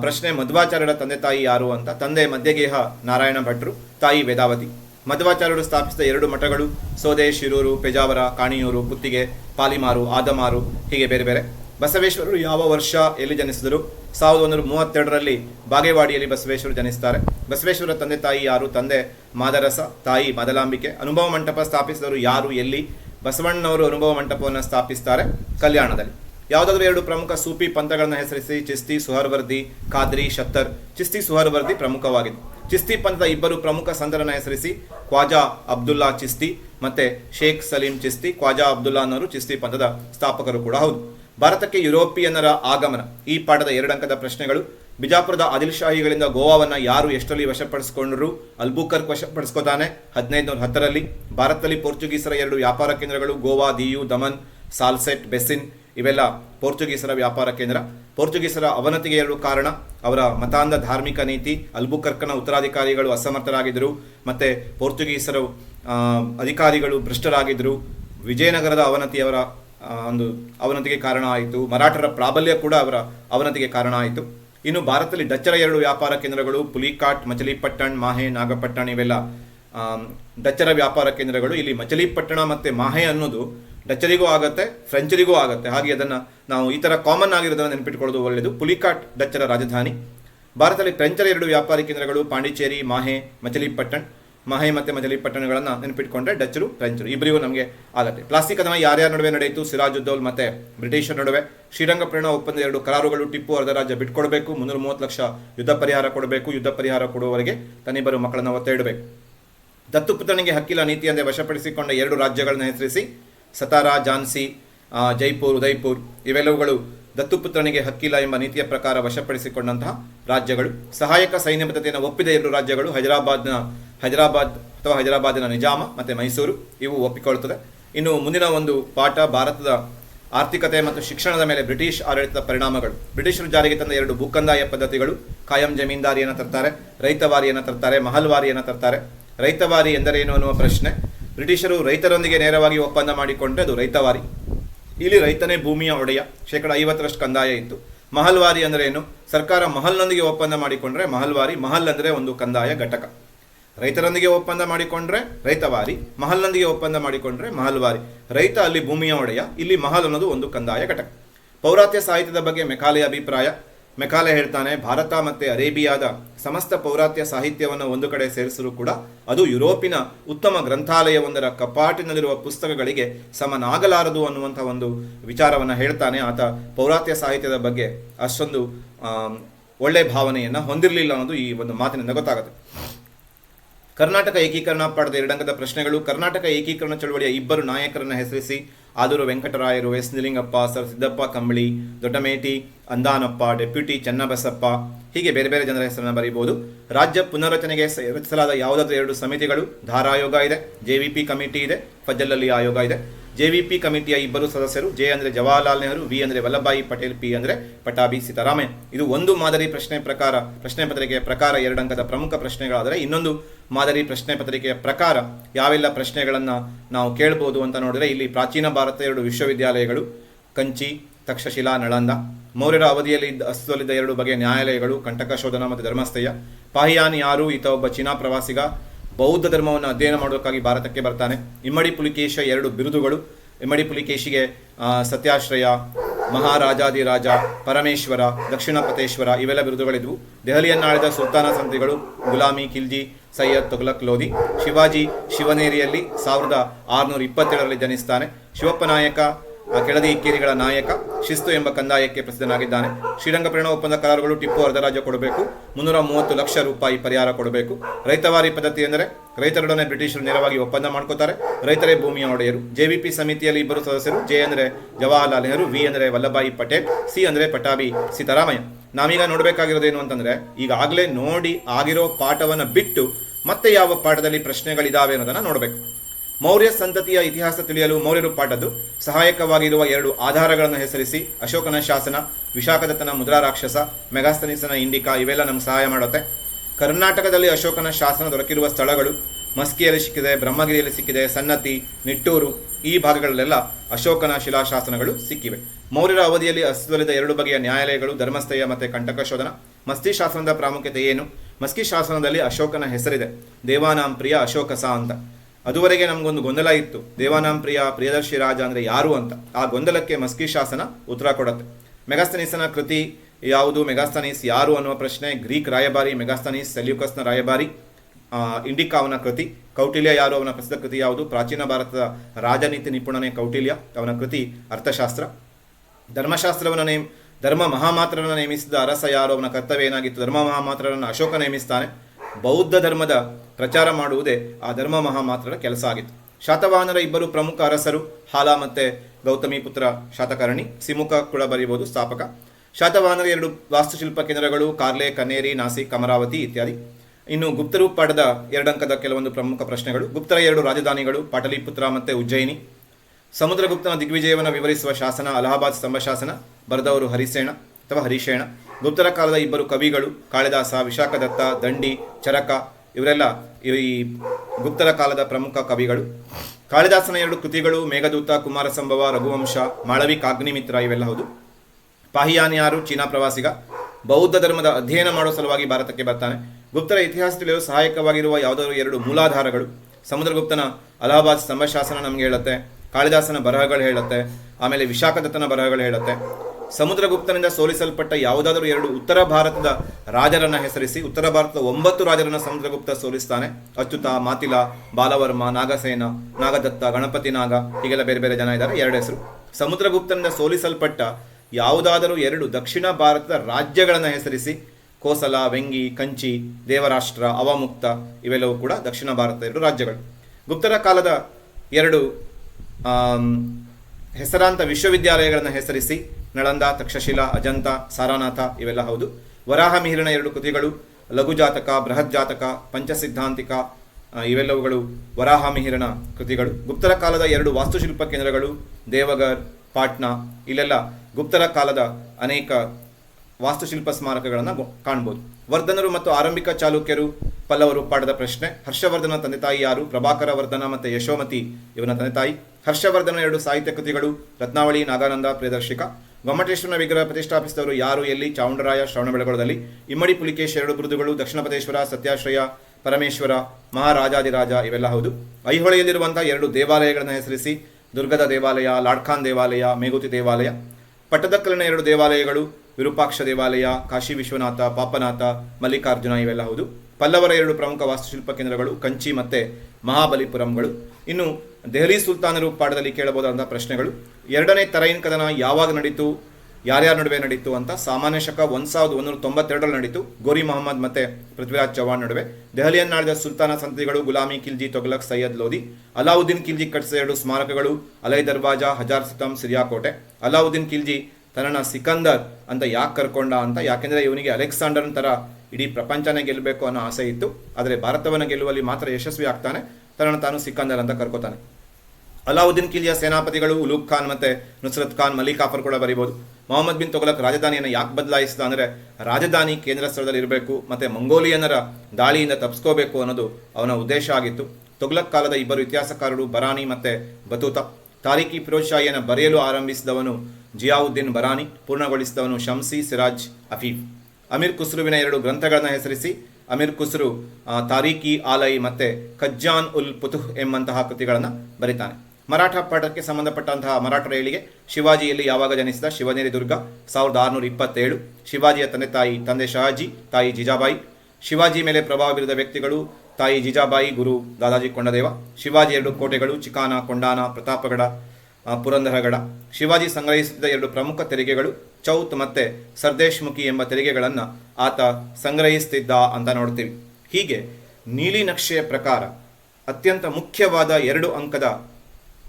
ಪ್ರಶ್ನೆ, ಮಧ್ವಾಚಾರ್ಯರ ತಂದೆ ತಾಯಿ ಯಾರು ಅಂತ. ತಂದೆ ಮಧ್ಯಗೇಹ ನಾರಾಯಣ ಭಟ್ರು, ತಾಯಿ ವೇದಾವತಿ. ಮಧ್ವಾಚಾರ್ಯರು ಸ್ಥಾಪಿಸಿದ ಎರಡು ಮಠಗಳು, ಸೋದೆ, ಶಿರೂರು, ಪೆಜಾವರ, ಕಾಣಿಯೂರು ಕುತ್ತಿಗೆ ಪಾಲಿಮಾರು, ಆದಮಾರು, ಹೀಗೆ ಬೇರೆ ಬೇರೆ. ಬಸವೇಶ್ವರರು ಯಾವ ವರ್ಷ ಎಲ್ಲಿ ಜನಿಸಿದರು? ಸಾವಿರದ ಒಂದೂರ ಮೂವತ್ತೆರಡರಲ್ಲಿ ಬಾಗೇವಾಡಿಯಲ್ಲಿ ಬಸವೇಶ್ವರ ಜನಿಸ್ತಾರೆ. ಬಸವೇಶ್ವರ ತಂದೆ ತಾಯಿ ಯಾರು? ತಂದೆ ಮಾದರಸ, ತಾಯಿ ಮದಲಾಂಬಿಕೆ. ಅನುಭವ ಮಂಟಪ ಸ್ಥಾಪಿಸಿದವರು ಯಾರು? ಎಲ್ಲಿ? ಬಸವಣ್ಣನವರು ಅನುಭವ ಮಂಟಪವನ್ನು ಸ್ಥಾಪಿಸ್ತಾರೆ ಕಲ್ಯಾಣದಲ್ಲಿ. ಯಾವುದಾದ್ರೂ ಎರಡು ಪ್ರಮುಖ ಸೂಫಿ ಪಂಥಗಳನ್ನು ಹೆಸರಿಸಿ, ಚಿಸ್ತಿ, ಸುಹರ್ವರ್ದಿ, ಖಾದ್ರಿ, ಶತ್ತರ್. ಚಿಸ್ತಿ, ಸುಹರ್ವರ್ದಿ ಪ್ರಮುಖವಾಗಿದೆ. ಚಿಸ್ತಿ ಪಂಥದ ಇಬ್ಬರು ಪ್ರಮುಖ ಸಂದರನ್ನು ಹೆಸರಿಸಿ ಖ್ವಾಜಾ ಅಬ್ದುಲ್ಲಾ ಚಿಸ್ತಿ ಮತ್ತೆ ಶೇಖ್ ಸಲೀಂ ಚಿಸ್ತಿ. ಖ್ವಾಜಾ ಅಬ್ದುಲ್ಲಾ ಅನ್ನೋರು ಚಿಸ್ತಿ ಪಂಥದ ಸ್ಥಾಪಕರು ಕೂಡ ಹೌದು. ಭಾರತಕ್ಕೆ ಯುರೋಪಿಯನ್ನರ ಆಗಮನ. ಈ ಪಾಠದ ಎರಡಂಕದ ಪ್ರಶ್ನೆಗಳು. ಬಿಜಾಪುರದ ಆದಿಲ್ಶಾಹಿಗಳಿಂದ ಗೋವಾವನ್ನು ಯಾರು ಎಷ್ಟರಲ್ಲಿ ವಶಪಡಿಸಿಕೊಂಡರು? ಅಲ್ಬುಕರ್ಕ್ ವಶಪಡಿಸ್ಕೋತಾನೆ ಹದಿನೈದು ಹತ್ತರಲ್ಲಿ. ಭಾರತದಲ್ಲಿ ಪೋರ್ಚುಗೀಸರ ಎರಡು ವ್ಯಾಪಾರ ಕೇಂದ್ರಗಳು ಗೋವಾ, ದಿಯು, ದಮನ್, ಸಾಲ್ಸೆಟ್ ಬೆಸಿನ್ ಇವೆಲ್ಲ ಪೋರ್ಚುಗೀಸರ ವ್ಯಾಪಾರ ಕೇಂದ್ರ. ಪೋರ್ಚುಗೀಸರ ಅವನತಿಗೆ ಎರಡು ಕಾರಣ. ಅವರ ಮತಾಂಧ ಧಾರ್ಮಿಕ ನೀತಿ. ಅಲ್ಬುಕರ್ಕನ ಉತ್ತರಾಧಿಕಾರಿಗಳು ಅಸಮರ್ಥರಾಗಿದ್ದರು. ಮತ್ತು ಪೋರ್ಚುಗೀಸರು ಅಧಿಕಾರಿಗಳು ಭ್ರಷ್ಟರಾಗಿದ್ದರು. ವಿಜಯನಗರದ ಅವನತಿಯವರ ಒಂದು ಅವನತಿಗೆ ಕಾರಣ ಆಯಿತು. ಮರಾಠರ ಪ್ರಾಬಲ್ಯ ಕೂಡ ಅವರ ಅವನತಿಗೆ ಕಾರಣ ಆಯಿತು. ಇನ್ನು ಭಾರತದಲ್ಲಿ ಡಚ್ಚರ ಎರಡು ವ್ಯಾಪಾರ ಕೇಂದ್ರಗಳು, ಪುಲಿಕಾಟ್, ಮಚಲಿಪಟ್ಟಣ್, ಮಾಹೆ, ನಾಗಪಟ್ಟಣ ಇವೆಲ್ಲ ಡಚ್ಚರ ವ್ಯಾಪಾರ ಕೇಂದ್ರಗಳು. ಇಲ್ಲಿ ಮಚಲಿಪಟ್ಟಣ ಮತ್ತೆ ಮಾಹೆ ಅನ್ನೋದು ಡಚ್ಚರಿಗೂ ಆಗತ್ತೆ, ಫ್ರೆಂಚರಿಗೂ ಆಗುತ್ತೆ. ಹಾಗೆ ಅದನ್ನು ನಾವು ಈ ಥರ ಕಾಮನ್ ಆಗಿರೋದನ್ನ ನೆನಪಿಟ್ಕೊಳ್ಳೋದು ಒಳ್ಳೆಯದು ಪುಲಿಕಾಟ್ ಡಚ್ಚರ ರಾಜಧಾನಿ. ಭಾರತದಲ್ಲಿ ಫ್ರೆಂಚರ ಎರಡು ವ್ಯಾಪಾರಿ ಕೇಂದ್ರಗಳು, ಪಾಂಡಿಚೇರಿ, ಮಾಹೆ, ಮಚಲಿಪಟ್ಟಣ್. ಮಾಹೆ ಮತ್ತೆ ಮಚಲಿಪಟ್ಟಣಗಳನ್ನ ನೆನಪಿಟ್ಕೊಂಡ್ರೆ ಡಚ್ಚರು ಫ್ರೆಂಚರು ಇಬ್ಬರಿಗೂ ನಮಗೆ ಆಗತ್ತೆ ಪ್ಲಾಸ್ಟಿಕ್ ಕದನ ಯಾರ್ಯಾರ ನಡುವೆ ನಡೆಯಿತು? ಸಿರಾಜುದ್ದೌಲ್ ಮತ್ತೆ ಬ್ರಿಟಿಷರ ನಡುವೆ. ಶ್ರೀರಂಗಪಟ್ಟಣ ಒಪ್ಪಂದ ಎರಡು ಕರಾರುಗಳು, ಟಿಪ್ಪು ಅರ್ಧ ರಾಜ್ಯ ಬಿಟ್ಕೊಡ್ಬೇಕು ಮುನ್ನೂರ ಮೂವತ್ತು ಲಕ್ಷ ಯುದ್ಧ ಪರಿಹಾರ ಕೊಡಬೇಕು, ಯುದ್ಧ ಪರಿಹಾರ ಕೊಡುವವರೆಗೆ ತನ್ನಿಬ್ಬರು ಮಕ್ಕಳನ್ನು ಒತ್ತೆ ಇಡಬೇಕು ದತ್ತುಪುತ್ರನಿಗೆ ಹಕ್ಕಿಲ್ಲ ನೀತಿಯಂತೆ ವಶಪಡಿಸಿಕೊಂಡ ಎರಡು ರಾಜ್ಯಗಳನ್ನು ಹೆಸರಿಸಿ, ಸತಾರಾ, ಝಾನ್ಸಿ ಜೈಪುರ್ ಉದಯ್ಪುರ್ ಇವೆಲ್ಲವುಗಳು ದತ್ತುಪುತ್ರನಿಗೆ ಹಕ್ಕಿಲ್ಲ ಎಂಬ ನೀತಿಯ ಪ್ರಕಾರ ವಶಪಡಿಸಿಕೊಂಡಂತಹ ರಾಜ್ಯಗಳು. ಸಹಾಯಕ ಸೈನ್ಯ ಬದ್ಧತೆಯನ್ನು ಒಪ್ಪಿದ ಎರಡು ರಾಜ್ಯಗಳು, ಹೈದರಾಬಾದ್ನ ಹೈದರಾಬಾದ್ ಅಥವಾ ಹೈದರಾಬಾದಿನ ನಿಜಾಮ ಮತ್ತು ಮೈಸೂರು ಇವು ಒಪ್ಪಿಕೊಳ್ಳುತ್ತದೆ. ಇನ್ನು ಮುಂದಿನ ಒಂದು ಪಾಠ ಭಾರತದ ಆರ್ಥಿಕತೆ ಮತ್ತು ಶಿಕ್ಷಣದ ಮೇಲೆ ಬ್ರಿಟಿಷ್ ಆಡಳಿತದ ಪರಿಣಾಮಗಳು. ಬ್ರಿಟಿಷರು ಜಾರಿಗೆ ತಂದ ಎರಡು ಭೂಕಂದಾಯ ಪದ್ಧತಿಗಳು, ಕಾಯಂ ಜಮೀನ್ದಾರಿಯನ್ನು ತರ್ತಾರೆ ರೈತವಾರಿಯನ್ನು ತರ್ತಾರೆ ಮಹಲ್ವಾರಿಯನ್ನು ತರ್ತಾರೆ. ರೈತವಾರಿ ಎಂದರೇನು ಅನ್ನುವ ಪ್ರಶ್ನೆ. ಬ್ರಿಟಿಷರು ರೈತರೊಂದಿಗೆ ನೇರವಾಗಿ ಒಪ್ಪಂದ ಮಾಡಿಕೊಂಡ್ರೆ ಅದು ರೈತವಾರಿ ಇಲ್ಲಿ ರೈತನೇ ಭೂಮಿಯ ಒಡೆಯ. ಶೇಕಡ ಐವತ್ತರಷ್ಟು ಕಂದಾಯ ಇತ್ತು. ಮಹಲ್ವಾರಿ ಅಂದರೆ ಏನು ಸರ್ಕಾರ ಮಹಲ್ನೊಂದಿಗೆ ಒಪ್ಪಂದ ಮಾಡಿಕೊಂಡ್ರೆ ಮಹಲ್ವಾರಿ ಮಹಲ್ ಅಂದರೆ ಒಂದು ಕಂದಾಯ ಘಟಕ. ರೈತರೊಂದಿಗೆ ಒಪ್ಪಂದ ಮಾಡಿಕೊಂಡ್ರೆ ರೈತವಾರಿ ಮಹಲ್ನೊಂದಿಗೆ ಒಪ್ಪಂದ ಮಾಡಿಕೊಂಡ್ರೆ ಮಹಲ್ವಾರಿ ರೈತ ಅಲ್ಲಿ ಭೂಮಿಯ ಒಡೆಯ, ಇಲ್ಲಿ ಮಹಲ್ ಅನ್ನೋದು ಒಂದು ಕಂದಾಯ ಘಟಕ. ಪೌರಾತ್ಯ ಸಾಹಿತ್ಯದ ಬಗ್ಗೆ ಮೆಕಾಲೆಯ ಅಭಿಪ್ರಾಯ. ಮೆಕಾಲೆ ಹೇಳ್ತಾನೆ, ಭಾರತ ಮತ್ತು ಅರೇಬಿಯಾದ ಸಮಸ್ತ ಪೌರಾತ್ಯ ಸಾಹಿತ್ಯವನ್ನು ಒಂದು ಕಡೆ ಸೇರಿಸಲು ಕೂಡ ಅದು ಯುರೋಪಿನ ಉತ್ತಮ ಗ್ರಂಥಾಲಯವೊಂದರ ಕಪಾಟಿನಲ್ಲಿರುವ ಪುಸ್ತಕಗಳಿಗೆ ಸಮನಾಗಲಾರದು ಅನ್ನುವಂಥ ಒಂದು ವಿಚಾರವನ್ನು ಹೇಳ್ತಾನೆ. ಆತ ಪೌರಾತ್ಯ ಸಾಹಿತ್ಯದ ಬಗ್ಗೆ ಅಷ್ಟೊಂದು ಒಳ್ಳೆ ಭಾವನೆಯನ್ನು ಹೊಂದಿರಲಿಲ್ಲ ಅನ್ನೋದು ಈ ಒಂದು ಮಾತಿನಿಂದ ಗೊತ್ತಾಗುತ್ತೆ. ಕರ್ನಾಟಕ ಏಕೀಕರಣ ಪಡೆದ ಎರಡಂಕದ ಪ್ರಶ್ನೆಗಳು. ಕರ್ನಾಟಕ ಏಕೀಕರಣ ಚಳವಳಿಯ ಇಬ್ಬರು ನಾಯಕರನ್ನು ಹೆಸರಿಸಿ ಆದೂರು ವೆಂಕಟರಾಯರು, S. ನಿಲಿಂಗಪ್ಪ, sir. Siddappa Kambali, Doddameti, Andanappa, deputy Channabasappa ಹೀಗೆ ಬೇರೆ ಬೇರೆ ಜನರ ಹೆಸರನ್ನು ಬರೆಯಬಹುದು ರಾಜ್ಯ ಪುನರ್ರಚನೆಗೆ ರಚಿಸಲಾದ ಯಾವುದಾದ್ರೂ ಎರಡು ಸಮಿತಿಗಳು ಧಾರಾಯೋಗ ಇದೆ ಜೆವಿಪಿ ಕಮಿಟಿ ಇದೆ ಫಜಲ್ ಅಲಿ ಆಯೋಗ ಇದೆ. ಜೆವಿಪಿ ಕಮಿಟಿಯ ಇಬ್ಬರು ಸದಸ್ಯರು ಜೆ ಅಂದ್ರೆ ಜವಾಹರ್ಲಾಲ್ ನೆಹರು, ವಿ ಅಂದ್ರೆ ವಲ್ಲಭಾಯಿ ಪಟೇಲ್, ಪಿ ಅಂದ್ರೆ ಪಟಾಭಿ ಸೀತಾರಾಮಯ್ಯ ಇದು ಒಂದು ಮಾದರಿ ಪ್ರಶ್ನೆ ಪ್ರಕಾರ, ಪ್ರಶ್ನೆ ಪತ್ರಿಕೆಯ ಪ್ರಕಾರ ಎರಡಂಕದ ಪ್ರಮುಖ ಪ್ರಶ್ನೆಗಳಾದರೆ ಇನ್ನೊಂದು ಮಾದರಿ ಪ್ರಶ್ನೆ ಪತ್ರಿಕೆಯ ಪ್ರಕಾರ ಯಾವೆಲ್ಲ ಪ್ರಶ್ನೆಗಳನ್ನು ನಾವು ಕೇಳಬಹುದು ಅಂತ ನೋಡಿದರೆ ಇಲ್ಲಿ ಪ್ರಾಚೀನ ಭಾರತ ಎರಡು ವಿಶ್ವವಿದ್ಯಾಲಯಗಳು, ಕಂಚಿ, ತಕ್ಷಶಿಲಾ, ನಳಂದ. ಮೌರ್ಯರ ಅವಧಿಯಲ್ಲಿ ಇದ್ದ ಅಸ್ತಿತ್ವದಲ್ಲಿದ್ದ ಎರಡು ಬಗೆಯ ನ್ಯಾಯಾಲಯಗಳು, ಕಂಟಕ, ಶೋಧನ ಮತ್ತು ಧರ್ಮಸ್ಥಯ ಪಾಹಿಯಾನ್ ಯಾರು, ಈತ ಒಬ್ಬ ಚೀನಾ ಪ್ರವಾಸಿಗ ಬೌದ್ಧ ಧರ್ಮವನ್ನು ಅಧ್ಯಯನ ಮಾಡೋದಕ್ಕಾಗಿ ಭಾರತಕ್ಕೆ ಬರ್ತಾನೆ. ಇಮ್ಮಡಿ ಪುಲಿಕೇಶ ಎರಡು ಬಿರುದುಗಳು. ಇಮ್ಮಡಿ ಪುಲಿಕೇಶಿಗೆ ಸತ್ಯಾಶ್ರಯ ಮಹಾರಾಜಾದಿರಾಜ ಪರಮೇಶ್ವರ ದಕ್ಷಿಣ ಪತೇಶ್ವರ ಇವೆಲ್ಲ ಬಿರುದುಗಳಿದ್ವು. ದೆಹಲಿಯನ್ನಾಳಿದ ಸುಲ್ತಾನ ಸಂತಿಗಳು ಗುಲಾಮಿ, ಖಿಲ್ಜಿ, ಸೈಯದ್ ತುಘಲಕ್ ಲೋಧಿ. ಶಿವಾಜಿ ಶಿವನೇರಿಯಲ್ಲಿ ಸಾವಿರದ ಆರುನೂರ ಇಪ್ಪತ್ತೇಳರಲ್ಲಿ ಜನಿಸ್ತಾನೆ. ಶಿವಪ್ಪ ನಾಯಕ ಆ ಕೆಳದಿ ಇಕ್ಕೇರಿಗಳ ನಾಯಕ ಶಿಸ್ತು ಎಂಬ ಕಂದಾಯಕ್ಕೆ ಪ್ರಸಿದ್ಧನಾಗಿದ್ದಾನೆ. ಒಪ್ಪಂದ ಕರಾರುಗಳು ಟಿಪ್ಪು ಅರ್ಧರಾಜ್ಯ ಕೊಡಬೇಕು. ಮುನ್ನೂರ ಮೂವತ್ತು ಲಕ್ಷ ರೂಪಾಯಿ ಪರಿಹಾರ ಕೊಡಬೇಕು. ರೈತವಾರಿ ಪದ್ಧತಿ ಎಂದರೆ ರೈತರೊಡನೆ ಬ್ರಿಟಿಷರು ನೇರವಾಗಿ ಒಪ್ಪಂದ ಮಾಡ್ಕೋತಾರೆ. ರೈತರೇ ಭೂಮಿಯ ಒಡೆಯರು. ಜೆವಿಪಿ ಸಮಿತಿಯಲ್ಲಿ ಇಬ್ಬರು ಸದಸ್ಯರು, ಜೆ ಅಂದರೆ ಜವಾಹರ್ಲಾಲ್ ನೆಹರು, ವಿ ಅಂದರೆ ವಲ್ಲಭಾಯಿ ಪಟೇಲ್, ಸಿ ಅಂದರೆ ಪಟಾಬಿ ಸೀತಾರಾಮಯ್ಯ. ನಾವೀಗ ನೋಡಬೇಕಾಗಿರೋದೇನು ಅಂತಂದರೆ ಈಗಾಗಲೇ ನೋಡಿ ಆಗಿರೋ ಪಾಠವನ್ನು ಬಿಟ್ಟು ಮತ್ತೆ ಯಾವ ಪಾಠದಲ್ಲಿ ಪ್ರಶ್ನೆಗಳಿದಾವೆ ಅನ್ನೋದನ್ನು ನೋಡಬೇಕು. ಮೌರ್ಯ ಸಂತತಿಯ ಇತಿಹಾಸ ತಿಳಿಯಲು ಮೌರ್ಯರು ಪಾಠದ್ದು. ಸಹಾಯಕವಾಗಿರುವ ಎರಡು ಆಧಾರಗಳನ್ನು ಹೆಸರಿಸಿ ಅಶೋಕನ ಶಾಸನ, ವಿಶಾಖದತ್ತನ ಮುದ್ರಾ ರಾಕ್ಷಸ ಮೆಗಾಸ್ತನಿಸನ ಇಂಡಿಕಾ ಇವೆಲ್ಲ ನಮ್ಗೆ ಸಹಾಯ ಮಾಡುತ್ತೆ. ಕರ್ನಾಟಕದಲ್ಲಿ ಅಶೋಕನ ಶಾಸನ ದೊರಕಿರುವ ಸ್ಥಳಗಳು ಮಸ್ಕಿಯಲ್ಲಿ ಸಿಕ್ಕಿದೆ, ಬ್ರಹ್ಮಗಿರಿಯಲ್ಲಿ ಸಿಕ್ಕಿದೆ, ಸನ್ನತಿ, ನಿಟ್ಟೂರು ಈ ಭಾಗಗಳಲ್ಲೆಲ್ಲ ಅಶೋಕನ ಶಿಲಾಶಾಸನಗಳು ಸಿಕ್ಕಿವೆ. ಮೌರ್ಯರ ಅವಧಿಯಲ್ಲಿ ಅಸ್ತಿತ್ವದಲ್ಲಿದ್ದ ಎರಡು ಬಗೆಯ ನ್ಯಾಯಾಲಯಗಳು ಧರ್ಮಸ್ಥೇಯ ಮತ್ತು ಕಂಟಕ ಶೋಧನ. ಮಸ್ತಿ ಶಾಸನದ ಪ್ರಾಮುಖ್ಯತೆ ಏನು? ಮಸ್ಕಿ ಶಾಸನದಲ್ಲಿ ಅಶೋಕನ ಹೆಸರಿದೆ. ದೇವಾನಾಂ ಪ್ರಿಯ ಅಶೋಕಸ ಅಂತ. ಅದುವರೆಗೆ ನಮಗೊಂದು ಗೊಂದಲ ಇತ್ತು. ದೇವಾನಾಂ ಪ್ರಿಯ, ಪ್ರಿಯದರ್ಶಿ ರಾಜ ಅಂದರೆ ಯಾರು ಅಂತ. ಆ ಗೊಂದಲಕ್ಕೆ ಮಸ್ಕಿ ಶಾಸನ ಉತ್ತರ ಕೊಡುತ್ತೆ. ಮೆಗಾಸ್ತನೀಸನ ಕೃತಿ ಯಾವುದು? ಮೆಗಾಸ್ತನೀಸ್ ಯಾರು ಅನ್ನುವ ಪ್ರಶ್ನೆ, ಗ್ರೀಕ್ ರಾಯಭಾರಿ ಮೆಗಾಸ್ತನೀಸ್, ಸೆಲ್ಯೂಕಸ್ನ ರಾಯಭಾರಿ ಇಂಡಿಕಾ ಅವನ ಕೃತಿ. ಕೌಟಿಲ್ಯ ಯಾರು? ಅವನ ಪ್ರಸಿದ್ಧ ಕೃತಿ ಯಾವುದು? ಪ್ರಾಚೀನ ಭಾರತದ ರಾಜನೀತಿ ನಿಪುಣನೆ ಕೌಟಿಲ್ಯ, ಅವನ ಕೃತಿ ಅರ್ಥಶಾಸ್ತ್ರ. ಧರ್ಮಶಾಸ್ತ್ರವನ್ನು ನೇಮ್, ಧರ್ಮ ಮಹಾಮಾತ್ರನ ನೇಮಿಸಿದ ಅರಸ ಯಾರು? ಅವನ ಕರ್ತವ್ಯ ಏನಾಗಿತ್ತು? ಧರ್ಮ ಮಹಾಮಾತ್ರರನ್ನು ಅಶೋಕ ನೇಮಿಸ್ತಾನೆ. ಬೌದ್ಧ ಧರ್ಮದ ಪ್ರಚಾರ ಮಾಡುವುದೇ ಆ ಧರ್ಮ ಮಹಾಮಾತ್ರರ ಕೆಲಸ ಆಗಿತ್ತು. ಶಾತವಾಹನರ ಇಬ್ಬರು ಪ್ರಮುಖ ಅರಸರು ಹಾಲ ಮತ್ತೆ ಗೌತಮಿ ಪುತ್ರ ಶಾತಕರ್ಣಿ, ಸಿಮುಖ ಕೂಡ ಬರೆಯಬಹುದು ಸ್ಥಾಪಕ. ಶಾತವಾಹನರ ಎರಡು ವಾಸ್ತುಶಿಲ್ಪ ಕೇಂದ್ರಗಳು ಕಾರ್ಲೆ ಕನೇರಿ ನಾಸಿಕ್ ಅಮರಾವತಿ ಇತ್ಯಾದಿ. ಇನ್ನು ಗುಪ್ತರು ಪಡೆದ ಎರಡಂಕದ ಕೆಲವೊಂದು ಪ್ರಮುಖ ಪ್ರಶ್ನೆಗಳು. ಗುಪ್ತರ ಎರಡು ರಾಜಧಾನಿಗಳು, ಪಾಟಲಿಪುತ್ರ ಮತ್ತೆ ಉಜ್ಜಯಿನಿ. ಸಮುದ್ರಗುಪ್ತನ ದಿಗ್ವಿಜಯವನ್ನು ವಿವರಿಸುವ ಶಾಸನ, ಅಲಹಾಬಾದ್ ಸ್ತಂಭ ಶಾಸನ ಬರೆದವರು ಹರಿಸೇಣ ಅಥವಾ ಹರಿಶೇಣ. ಗುಪ್ತರ ಕಾಲದ ಇಬ್ಬರು ಕವಿಗಳು, ಕಾಳಿದಾಸ, ವಿಶಾಖದತ್ತ, ದಂಡಿ, ಚರಕ, ಇವರೆಲ್ಲ ಈ ಗುಪ್ತರ ಕಾಲದ ಪ್ರಮುಖ ಕವಿಗಳು. ಕಾಳಿದಾಸನ ಎರಡು ಕೃತಿಗಳು, ಮೇಘದೂತ ಕುಮಾರ ಸಂಭವ ರಘುವಂಶ ಮಾಳವಿಕ ಅಗ್ನಿಮಿತ್ರ ಇವೆಲ್ಲ ಹೌದು. ಪಾಹಿಯಾನಿಯಾರು, ಚೀನಾ ಪ್ರವಾಸಿಗ. ಬೌದ್ಧ ಧರ್ಮದ ಅಧ್ಯಯನ ಮಾಡುವ ಸಲುವಾಗಿ ಭಾರತಕ್ಕೆ ಬರ್ತಾನೆ. ಗುಪ್ತರ ಇತಿಹಾಸ ತಿಳಿಯಲು ಸಹಾಯಕವಾಗಿರುವ ಯಾವುದಾದ್ರು ಎರಡು ಮೂಲಾಧಾರಗಳು. ಸಮುದ್ರಗುಪ್ತನ ಅಲಹಾಬಾದ್ ಸ್ತಂಭಶಾಸನ ನಮಗೆ ಹೇಳುತ್ತೆ. ಕಾಳಿದಾಸನ ಬರಹಗಳು ಹೇಳುತ್ತೆ. ಆಮೇಲೆ ವಿಶಾಖದತ್ತನ ಬರಹಗಳು ಹೇಳುತ್ತೆ. ಸಮುದ್ರಗುಪ್ತನಿಂದ ಸೋಲಿಸಲ್ಪಟ್ಟ ಯಾವುದಾದರೂ ಎರಡು ಉತ್ತರ ಭಾರತದ ರಾಜರನ್ನ ಹೆಸರಿಸಿ, ಉತ್ತರ ಭಾರತದ ಒಂಬತ್ತು ರಾಜರನ್ನ ಸಮುದ್ರಗುಪ್ತ ಸೋಲಿಸ್ತಾನೆ. ಅಚ್ಯುತ, ಮಾತಿಲ, ಬಾಲವರ್ಮ, ನಾಗಸೇನ, ನಾಗದತ್ತ, ಗಣಪತಿ ನಾಗ, ಹೀಗೆಲ್ಲ ಬೇರೆ ಬೇರೆ ಜನ ಇದ್ದಾರೆ. ಎರಡು ಹೆಸರು. ಸಮುದ್ರಗುಪ್ತನಿಂದ ಸೋಲಿಸಲ್ಪಟ್ಟ ಯಾವುದಾದರೂ ಎರಡು ದಕ್ಷಿಣ ಭಾರತದ ರಾಜ್ಯಗಳನ್ನು ಹೆಸರಿಸಿ, ಕೋಸಲ, ವೆಂಗಿ, ಕಂಚಿ, ದೇವರಾಷ್ಟ್ರ, ಅವಮುಕ್ತ, ಇವೆಲ್ಲವೂ ಕೂಡ ದಕ್ಷಿಣ ಭಾರತದ ಎರಡು ರಾಜ್ಯಗಳು. ಗುಪ್ತರ ಕಾಲದ ಎರಡು ಹೆಸರಾಂತ ವಿಶ್ವವಿದ್ಯಾಲಯಗಳನ್ನು ಹೆಸರಿಸಿ ನಳಂದ, ತಕ್ಷಶಿಲಾ, ಅಜಂತ, ಸಾರಾನಾಥ ಇವೆಲ್ಲ ಹೌದು. ವರಾಹ ಮಿಹಿರಣ ಎರಡು ಕೃತಿಗಳು ಲಘುಜಾತಕ ಬೃಹತ್ ಜಾತಕ, ಪಂಚಸಿದ್ಧಾಂತಿಕ ಇವೆಲ್ಲವುಗಳು ವರಾಹ ಮಿಹಿರಣ ಕೃತಿಗಳು. ಗುಪ್ತರ ಕಾಲದ ಎರಡು ವಾಸ್ತುಶಿಲ್ಪ ಕೇಂದ್ರಗಳು ದೇವಗರ್ ಪಾಟ್ನಾ, ಇಲ್ಲೆಲ್ಲ ಗುಪ್ತರ ಕಾಲದ ಅನೇಕ ವಾಸ್ತುಶಿಲ್ಪ ಸ್ಮಾರಕಗಳನ್ನು ಕಾಣ್ಬೋದು. ವರ್ಧನರು ಮತ್ತು ಆರಂಭಿಕ ಚಾಲುಕ್ಯರು, ಪಲ್ಲವರು ಪಾಡದ ಪ್ರಶ್ನೆ, ಹರ್ಷವರ್ಧನ ತಂದೆ ತಾಯಿ ಯಾರು, ಪ್ರಭಾಕರ ವರ್ಧನ ಮತ್ತು ಯಶೋಮತಿ ಇವನ ತಂದೆ ತಾಯಿ. ಹರ್ಷವರ್ಧನ ಎರಡು ಸಾಹಿತ್ಯ ಕೃತಿಗಳು, ರತ್ನಾವಳಿ, ನಾಗಾನಂದ, ಪ್ರಿಯದರ್ಶಿಕ. ಗೊಮ್ಮಟೇಶ್ವರನ ವಿಗ್ರಹ ಪ್ರತಿಷ್ಠಾಪಿಸಿದವರು ಯಾರು ಎಲ್ಲಿ? ಚಾಮುಂಡರಾಯ, ಶ್ರವಣಬೆಳಗೊಳದಲ್ಲಿ. ಇಮ್ಮಡಿ ಪುಲಿಕೇಶ್ ಎರಡು ಬಿರುದುಗಳು, ದಕ್ಷಿಣಪದೇಶ್ವರ, ಸತ್ಯಾಶ್ರಯ, ಪರಮೇಶ್ವರ ಮಹಾರಾಜಾದಿರಾಜ ಇವೆಲ್ಲ ಹೌದು. ಐಹೊಳೆಯಲ್ಲಿರುವಂತಹ ಎರಡು ದೇವಾಲಯಗಳನ್ನು ಹೆಸರಿಸಿ, ದುರ್ಗದ ದೇವಾಲಯ, ಲಾಡ್ಖಾನ್ ದೇವಾಲಯ, ಮೇಗುತಿ ದೇವಾಲಯ. ಪಟ್ಟದಕ್ಕಲಿನ ಎರಡು ದೇವಾಲಯಗಳು, ವಿರೂಪಾಕ್ಷ ದೇವಾಲಯ, ಕಾಶಿ ವಿಶ್ವನಾಥ, ಪಾಪನಾಥ, ಮಲ್ಲಿಕಾರ್ಜುನ ಇವೆಲ್ಲ ಹೌದು. ಪಲ್ಲವರ ಎರಡು ಪ್ರಮುಖ ವಾಸ್ತುಶಿಲ್ಪ ಕೇಂದ್ರಗಳು, ಕಂಚಿ ಮತ್ತೆ ಮಹಾಬಲಿಪುರಂಗಳು. ಇನ್ನು ದೆಹಲಿ ಸುಲ್ತಾನರು ಪಾಠದಲ್ಲಿ ಕೇಳಬಹುದಾದಂತಹ ಪ್ರಶ್ನೆಗಳು. ಎರಡನೇ ತರೈನ್ ಕದನ ಯಾವಾಗ ನಡೀತು, ಯಾರ್ಯಾರ ನಡುವೆ ನಡೀತು ಅಂತ ಸಾಮಾನ್ಯ ಶಕ ಒಂದ್ ಸಾವಿರದ ಒಂದೂರ ತೊಂಬತ್ತೆರಡರಲ್ಲಿ ನಡೀತು. ಗೋರಿ ಮೊಹಮ್ಮದ್ ಮತ್ತೆ ಪೃಥ್ವಿರಾಜ್ ಚೌಹಾಣ್ ನಡುವೆ. ದೆಹಲಿಯನ್ನಾಳಿದ ಸುಲ್ತಾನ ಸಂತತಿಗಳು ಗುಲಾಮಿ ಖಿಲ್ಜಿ ತೊಗಲಕ್ ಸೈಯದ್ ಲೋದಿ ಅಲಾವುದ್ದೀನ್ ಖಿಲ್ಜಿ ಕಟ್ಟಿಸಿದ ಎರಡು ಸ್ಮಾರಕಗಳು, ಅಲೈ ದರ್ವಾಜಾ, ಹಜಾರ್ ಸಿತಮ್ ಸಿರಿಯಾಕೋಟೆ. ಅಲಾವುದ್ದೀನ್ ಖಿಲ್ಜಿ ತನ್ನ ಸಿಕಂದರ್ ಅಂತ ಯಾಕೆ ಕರ್ಕೊಂಡ ಅಂತ, ಯಾಕೆಂದ್ರೆ ಇವನಿಗೆ ಅಲೆಕ್ಸಾಂಡರ್ ತರ ಇಡೀ ಪ್ರಪಂಚನೇ ಗೆಲ್ಲಬೇಕು ಅನ್ನೋ ಆಸೆ ಇತ್ತು. ಆದರೆ ಭಾರತವನ್ನು ಗೆಲ್ಲುವಲ್ಲಿ ಮಾತ್ರ ಯಶಸ್ವಿ ಆಗ್ತಾನೆ. ತನ್ನ ತಾನು ಸಿಕಂದರ್ ಅಂತ ಕರ್ಕೋತಾನೆ. ಅಲಾವುದ್ದೀನ್ ಕಿಲಿಯ ಸೇನಾಪತಿಗಳು ಉಲೂಕ್ ಖಾನ್ ಮತ್ತೆ ನುಸ್ರತ್ ಖಾನ್, ಮಲಿಕ್ ಕಾಫರ್ ಕೂಡ ಬರೀಬಹುದು ಮೊಹಮ್ಮದ್ ಬಿನ್ ತೊಗಲಕ್ ರಾಜಧಾನಿಯನ್ನು ಯಾಕೆ ಬದಲಾಯಿಸಿದ ಅಂದ್ರೆ, ರಾಜಧಾನಿ ಕೇಂದ್ರ ಸ್ಥಳದಲ್ಲಿ ಇರಬೇಕು, ಮತ್ತೆ ಮಂಗೋಲಿಯನ್ನರ ದಾಳಿಯಿಂದ ತಪ್ಪಿಸ್ಕೋಬೇಕು ಅನ್ನೋದು ಅವನ ಉದ್ದೇಶ ಆಗಿತ್ತು. ತೊಗಲಕ್ ಕಾಲದ ಇಬ್ಬರು ಇತಿಹಾಸಕಾರರು ಬರಾನಿ ಮತ್ತೆ ಬತೂತ. ತಾರೀಖಿ ಫಿರೋಜ್ ಶಾಹಿಯನ್ನು ಬರೆಯಲು ಆರಂಭಿಸಿದವನು ಜಿಯಾವುದ್ದೀನ್ ಬರಾನಿ ಪೂರ್ಣಗೊಳಿಸಿದವನು ಶಂಸಿ ಸಿರಾಜ್ ಅಫೀಫ್. ಅಮೀರ್ ಖುಸ್ರುವಿನ ಎರಡು ಗ್ರಂಥಗಳನ್ನು ಹೆಸರಿಸಿ, ಅಮೀರ್ ಖುಸ್ರು ತಾರೀಖಿ ಆಲೈ ಮತ್ತೆ ಕಜ್ಜಾನ್ ಉಲ್ ಪುತುಹ್ ಎಂಬಂತಹ ಕೃತಿಗಳನ್ನು ಬರೀತಾನೆ. ಮರಾಠ ಪಾಠಕ್ಕೆ ಸಂಬಂಧಪಟ್ಟಂತಹ ಮರಾಠರ ಏಳಿಗೆ ಶಿವಾಜಿಯಲ್ಲಿ ಯಾವಾಗ ಜನಿಸಿದ ಶಿವನೇರಿ ದುರ್ಗ, ಸಾವಿರದ ಆರುನೂರ ಇಪ್ಪತ್ತೇಳು. ಶಿವಾಜಿಯ ತಂದೆ ತಾಯಿ ತಂದೆ ಶಹಾಜಿ, ತಾಯಿ ಜಿಜಾಬಾಯಿ. ಶಿವಾಜಿ ಮೇಲೆ ಪ್ರಭಾವ ಬೀರಿದ ವ್ಯಕ್ತಿಗಳು ತಾಯಿ ಜಿಜಾಬಾಯಿ, ಗುರು ದಾದಾಜಿ ಕೊಂಡದೇವ. ಶಿವಾಜಿ ಎರಡು ಕೋಟೆಗಳು ಚಿಕಾನ ಕೊಂಡಾನ, ಪ್ರತಾಪಗಡ ಪುರಂದರಗಡ. ಶಿವಾಜಿ ಸಂಗ್ರಹಿಸಿದ ಎರಡು ಪ್ರಮುಖ ತೆರಿಗೆಗಳು ಚೌತ್ ಮತ್ತೆ ಸರ್ದೇಶ್ಮುಖಿ ಎಂಬ ತೆರಿಗೆಗಳನ್ನು ಆತ ಸಂಗ್ರಹಿಸುತ್ತಿದ್ದ ಅಂತ ನೋಡ್ತೀವಿ. ಹೀಗೆ ನೀಲಿ ನಕ್ಷೆಯ ಪ್ರಕಾರ ಅತ್ಯಂತ ಮುಖ್ಯವಾದ ಎರಡು ಅಂಕದ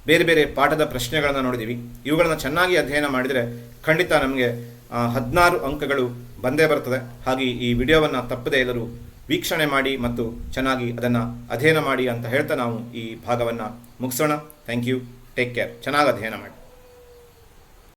ಬೇರೆ ಬೇರೆ ಪಾಠದ ಪ್ರಶ್ನೆಗಳನ್ನು ನೋಡಿದ್ದೀವಿ ಇವುಗಳನ್ನು ಚೆನ್ನಾಗಿ ಅಧ್ಯಯನ ಮಾಡಿದರೆ ಖಂಡಿತ ನಮಗೆ ಹದಿನಾರು ಅಂಕಗಳು ಬಂದೇ ಬರ್ತದೆ. ಹಾಗೆ ಈ ವಿಡಿಯೋವನ್ನು ತಪ್ಪದೆ ಎಲ್ಲರೂ ವೀಕ್ಷಣೆ ಮಾಡಿ ಮತ್ತು ಚೆನ್ನಾಗಿ ಅದನ್ನು ಅಧ್ಯಯನ ಮಾಡಿ ಅಂತ ಹೇಳ್ತಾ ನಾವು ಈ ಭಾಗವನ್ನು ಮುಗಿಸೋಣ. ಥ್ಯಾಂಕ್ ಯು ಟೇಕ್ ಕೇರ್ ಚೆನ್ನಾಗಿ ಅಧ್ಯಯನ ಮಾಡಿ.